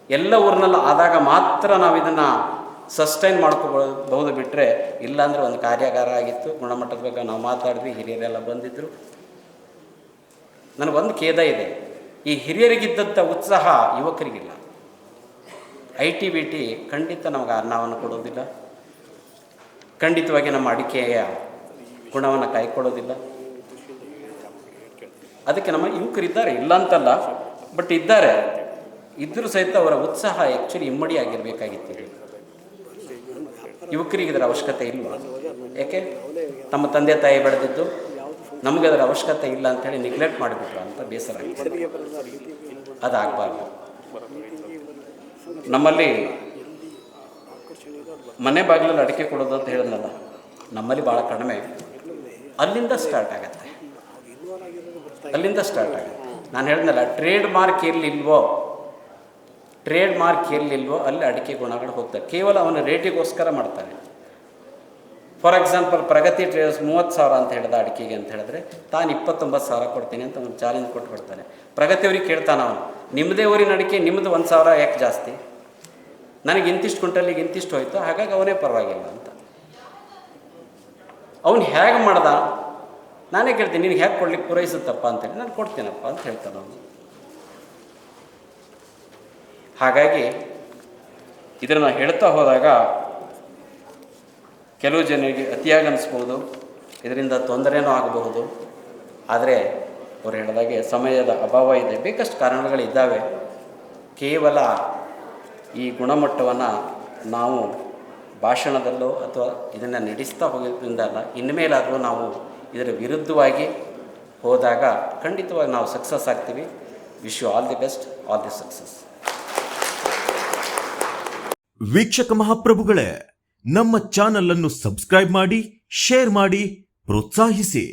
ಎಲ್ಲ ಊರಿನಲ್ಲಿ ಆದಾಗ ಮಾತ್ರ ನಾವು ಇದನ್ನು ಸಸ್ಟೈನ್ ಮಾಡ್ಕೋಬಹುದು ಬಿಟ್ಟರೆ ಇಲ್ಲಾಂದರೆ ಒಂದು ಕಾರ್ಯಾಗಾರ ಆಗಿತ್ತು. ಗುಣಮಟ್ಟದ ಬಗ್ಗೆ ನಾವು ಮಾತಾಡಿದ್ವಿ, ಹಿರಿಯರೆಲ್ಲ ಬಂದಿದ್ದರು ನನಗೊಂದು ಖೇದ ಇದೆ. ಈ ಹಿರಿಯರಿಗಿದ್ದಂಥ ಉತ್ಸಾಹ ಯುವಕರಿಗಿಲ್ಲ. ಐ ಟಿ ಬಿ ಟಿ ಖಂಡಿತ ನಮಗೆ ಅನ್ನವನ್ನು ಕೊಡೋದಿಲ್ಲ. ಖಂಡಿತವಾಗಿ ನಮ್ಮ ಅಡಿಕೆಯ ಗುಣವನ್ನು ಕಾಯ್ಕೊಳ್ಳೋದಿಲ್ಲ. ಅದಕ್ಕೆ ನಮ್ಮ ಯುವಕರಿದ್ದಾರೆ ಇಲ್ಲ ಅಂತಲ್ಲ, ಬಟ್ ಇದ್ದಾರೆ. ಇದ್ದರೂ ಸಹಿತ ಅವರ ಉತ್ಸಾಹ ಆ್ಯಕ್ಚುಲಿ ಇಮ್ಮಡಿ ಆಗಿರಬೇಕಾಗಿತ್ತು ಯುವಕರಿಗೆ ಇದರ ಅವಶ್ಯಕತೆ ಇಲ್ಲ. ಯಾಕೆ? ನಮ್ಮ ತಂದೆ ತಾಯಿ ಬೆಳೆದಿದ್ದು ನಮಗೆ ಅದರ ಅವಶ್ಯಕತೆ ಇಲ್ಲ ಅಂತೇಳಿ ನೆಗ್ಲೆಕ್ಟ್ ಮಾಡಿಬಿಟ್ರು ಅಂತ ಬೇಸರ ಅದಾಗಬಾರ್ದು. ನಮ್ಮಲ್ಲಿ ಮನೆ ಬಾಗಿಲಲ್ಲಿ ಅಡಿಕೆ ಕೊಡೋದು ಅಂತ ಹೇಳಿದ್ನಲ್ಲ, ನಮ್ಮಲ್ಲಿ ಭಾಳ ಕಡಿಮೆ ಅಲ್ಲಿಂದ ಸ್ಟಾರ್ಟ್ ಆಗತ್ತೆ. ಅಲ್ಲಿಂದ ಸ್ಟಾರ್ಟ್ ಆಗುತ್ತೆ. ನಾನು ಹೇಳಿದ್ನಲ್ಲ ಟ್ರೇಡ್ ಮಾರ್ಕ್ ಎಲ್ಲಿಲ್ವೋ ಟ್ರೇಡ್ ಮಾರ್ಕ್ ಎಲ್ಲಿಲ್ವೋ ಅಲ್ಲಿ ಅಡಿಕೆ ಗುಣಗಳು ಹೋಗ್ತಾರೆ ಕೇವಲ ಅವನ ರೇಟಿಗೋಸ್ಕರ ಮಾಡ್ತಾನೆ. ಫಾರ್ ಎಕ್ಸಾಂಪಲ್ ಪ್ರಗತಿ ಟ್ರೇಡರ್ಸ್ ಮೂವತ್ತು ಸಾವಿರ ಅಂತ ಹೇಳಿದ ಅಡಿಕೆಗೆ ಅಂತ ಹೇಳಿದ್ರೆ, ತಾನು ಇಪ್ಪತ್ತೊಂಬತ್ತು ಸಾವಿರ ಕೊಡ್ತೀನಿ ಅಂತ ಒಂದು ಚಾಲೆಂಜ್ ಕೊಟ್ಟು ಕೊಡ್ತಾನೆ ಪ್ರಗತಿಯವ್ರಿಗೆ ಕೇಳ್ತಾನೆ ಅವನು ನಿಮ್ಮದೇ ಊರಿನ ಅಡಿಕೆ ನಿಮ್ಮದು ಒಂದು ಸಾವಿರ ಯಾಕೆ ಜಾಸ್ತಿ? ನನಗೆ ಇಂತಿಷ್ಟು ಕ್ವಿಂಟಲಿಗೆ ಇಂತಿಷ್ಟು ಹೋಯ್ತು, ಹಾಗಾಗಿ ಅವನೇ ಪರವಾಗಿಲ್ಲ ಅಂತ. ಅವನು ಹೇಗೆ ಮಾಡ್ದ? ನಾನೇ ಕೇಳ್ತೀನಿ ನಿನಗೆ ಹೇಗೆ ಕೊಡ್ಲಿಕ್ಕೆ ಪೂರೈಸುತ್ತಪ್ಪ ಅಂತೇಳಿ ನಾನು ಕೊಡ್ತೀನಪ್ಪ ಅಂತ ಹೇಳ್ತಾನೆ ಅವನು. ಹಾಗಾಗಿ ಇದನ್ನು ಹೇಳ್ತಾ ಹೋದಾಗ ಕೆಲವು ಜನರಿಗೆ ಅತಿಯಾಗಿ ಅನಿಸ್ಬೋದು, ಇದರಿಂದ ತೊಂದರೆನೂ ಆಗಬಹುದು, ಆದರೆ ಅವ್ರು ಹೇಳಿದಾಗೆ ಸಮಯದ ಅಭಾವ ಇದೆ. ಬೇಕಷ್ಟು ಕಾರಣಗಳಿದ್ದಾವೆ. ಕೇವಲ ಈ ಗುಣಮಟ್ಟವನ್ನು ನಾವು ಭಾಷಣದಲ್ಲೋ ಅಥವಾ ಇದನ್ನು ನಡೆಸ್ತಾ ಹೋಗೋದ್ರಿಂದ ಅಲ್ಲ, ಇನ್ಮೇಲಾದರೂ ನಾವು ಇದರ ವಿರುದ್ಧವಾಗಿ ಹೋದಾಗ ಖಂಡಿತವಾಗಿ ನಾವು ಸಕ್ಸಸ್ ಆಗ್ತೀವಿ. Wish you all the best all the success ವೀಕ್ಷಕ ಮಹಾಪ್ರಭುಗಳೇ, ನಮ್ಮ ಚಾನಲ್ ಅನ್ನು ಸಬ್ಸ್ಕ್ರೈಬ್ ಮಾಡಿ ಶೇರ್ ಮಾಡಿ, ಪ್ರೋತ್ಸಾಹಿಸಿ.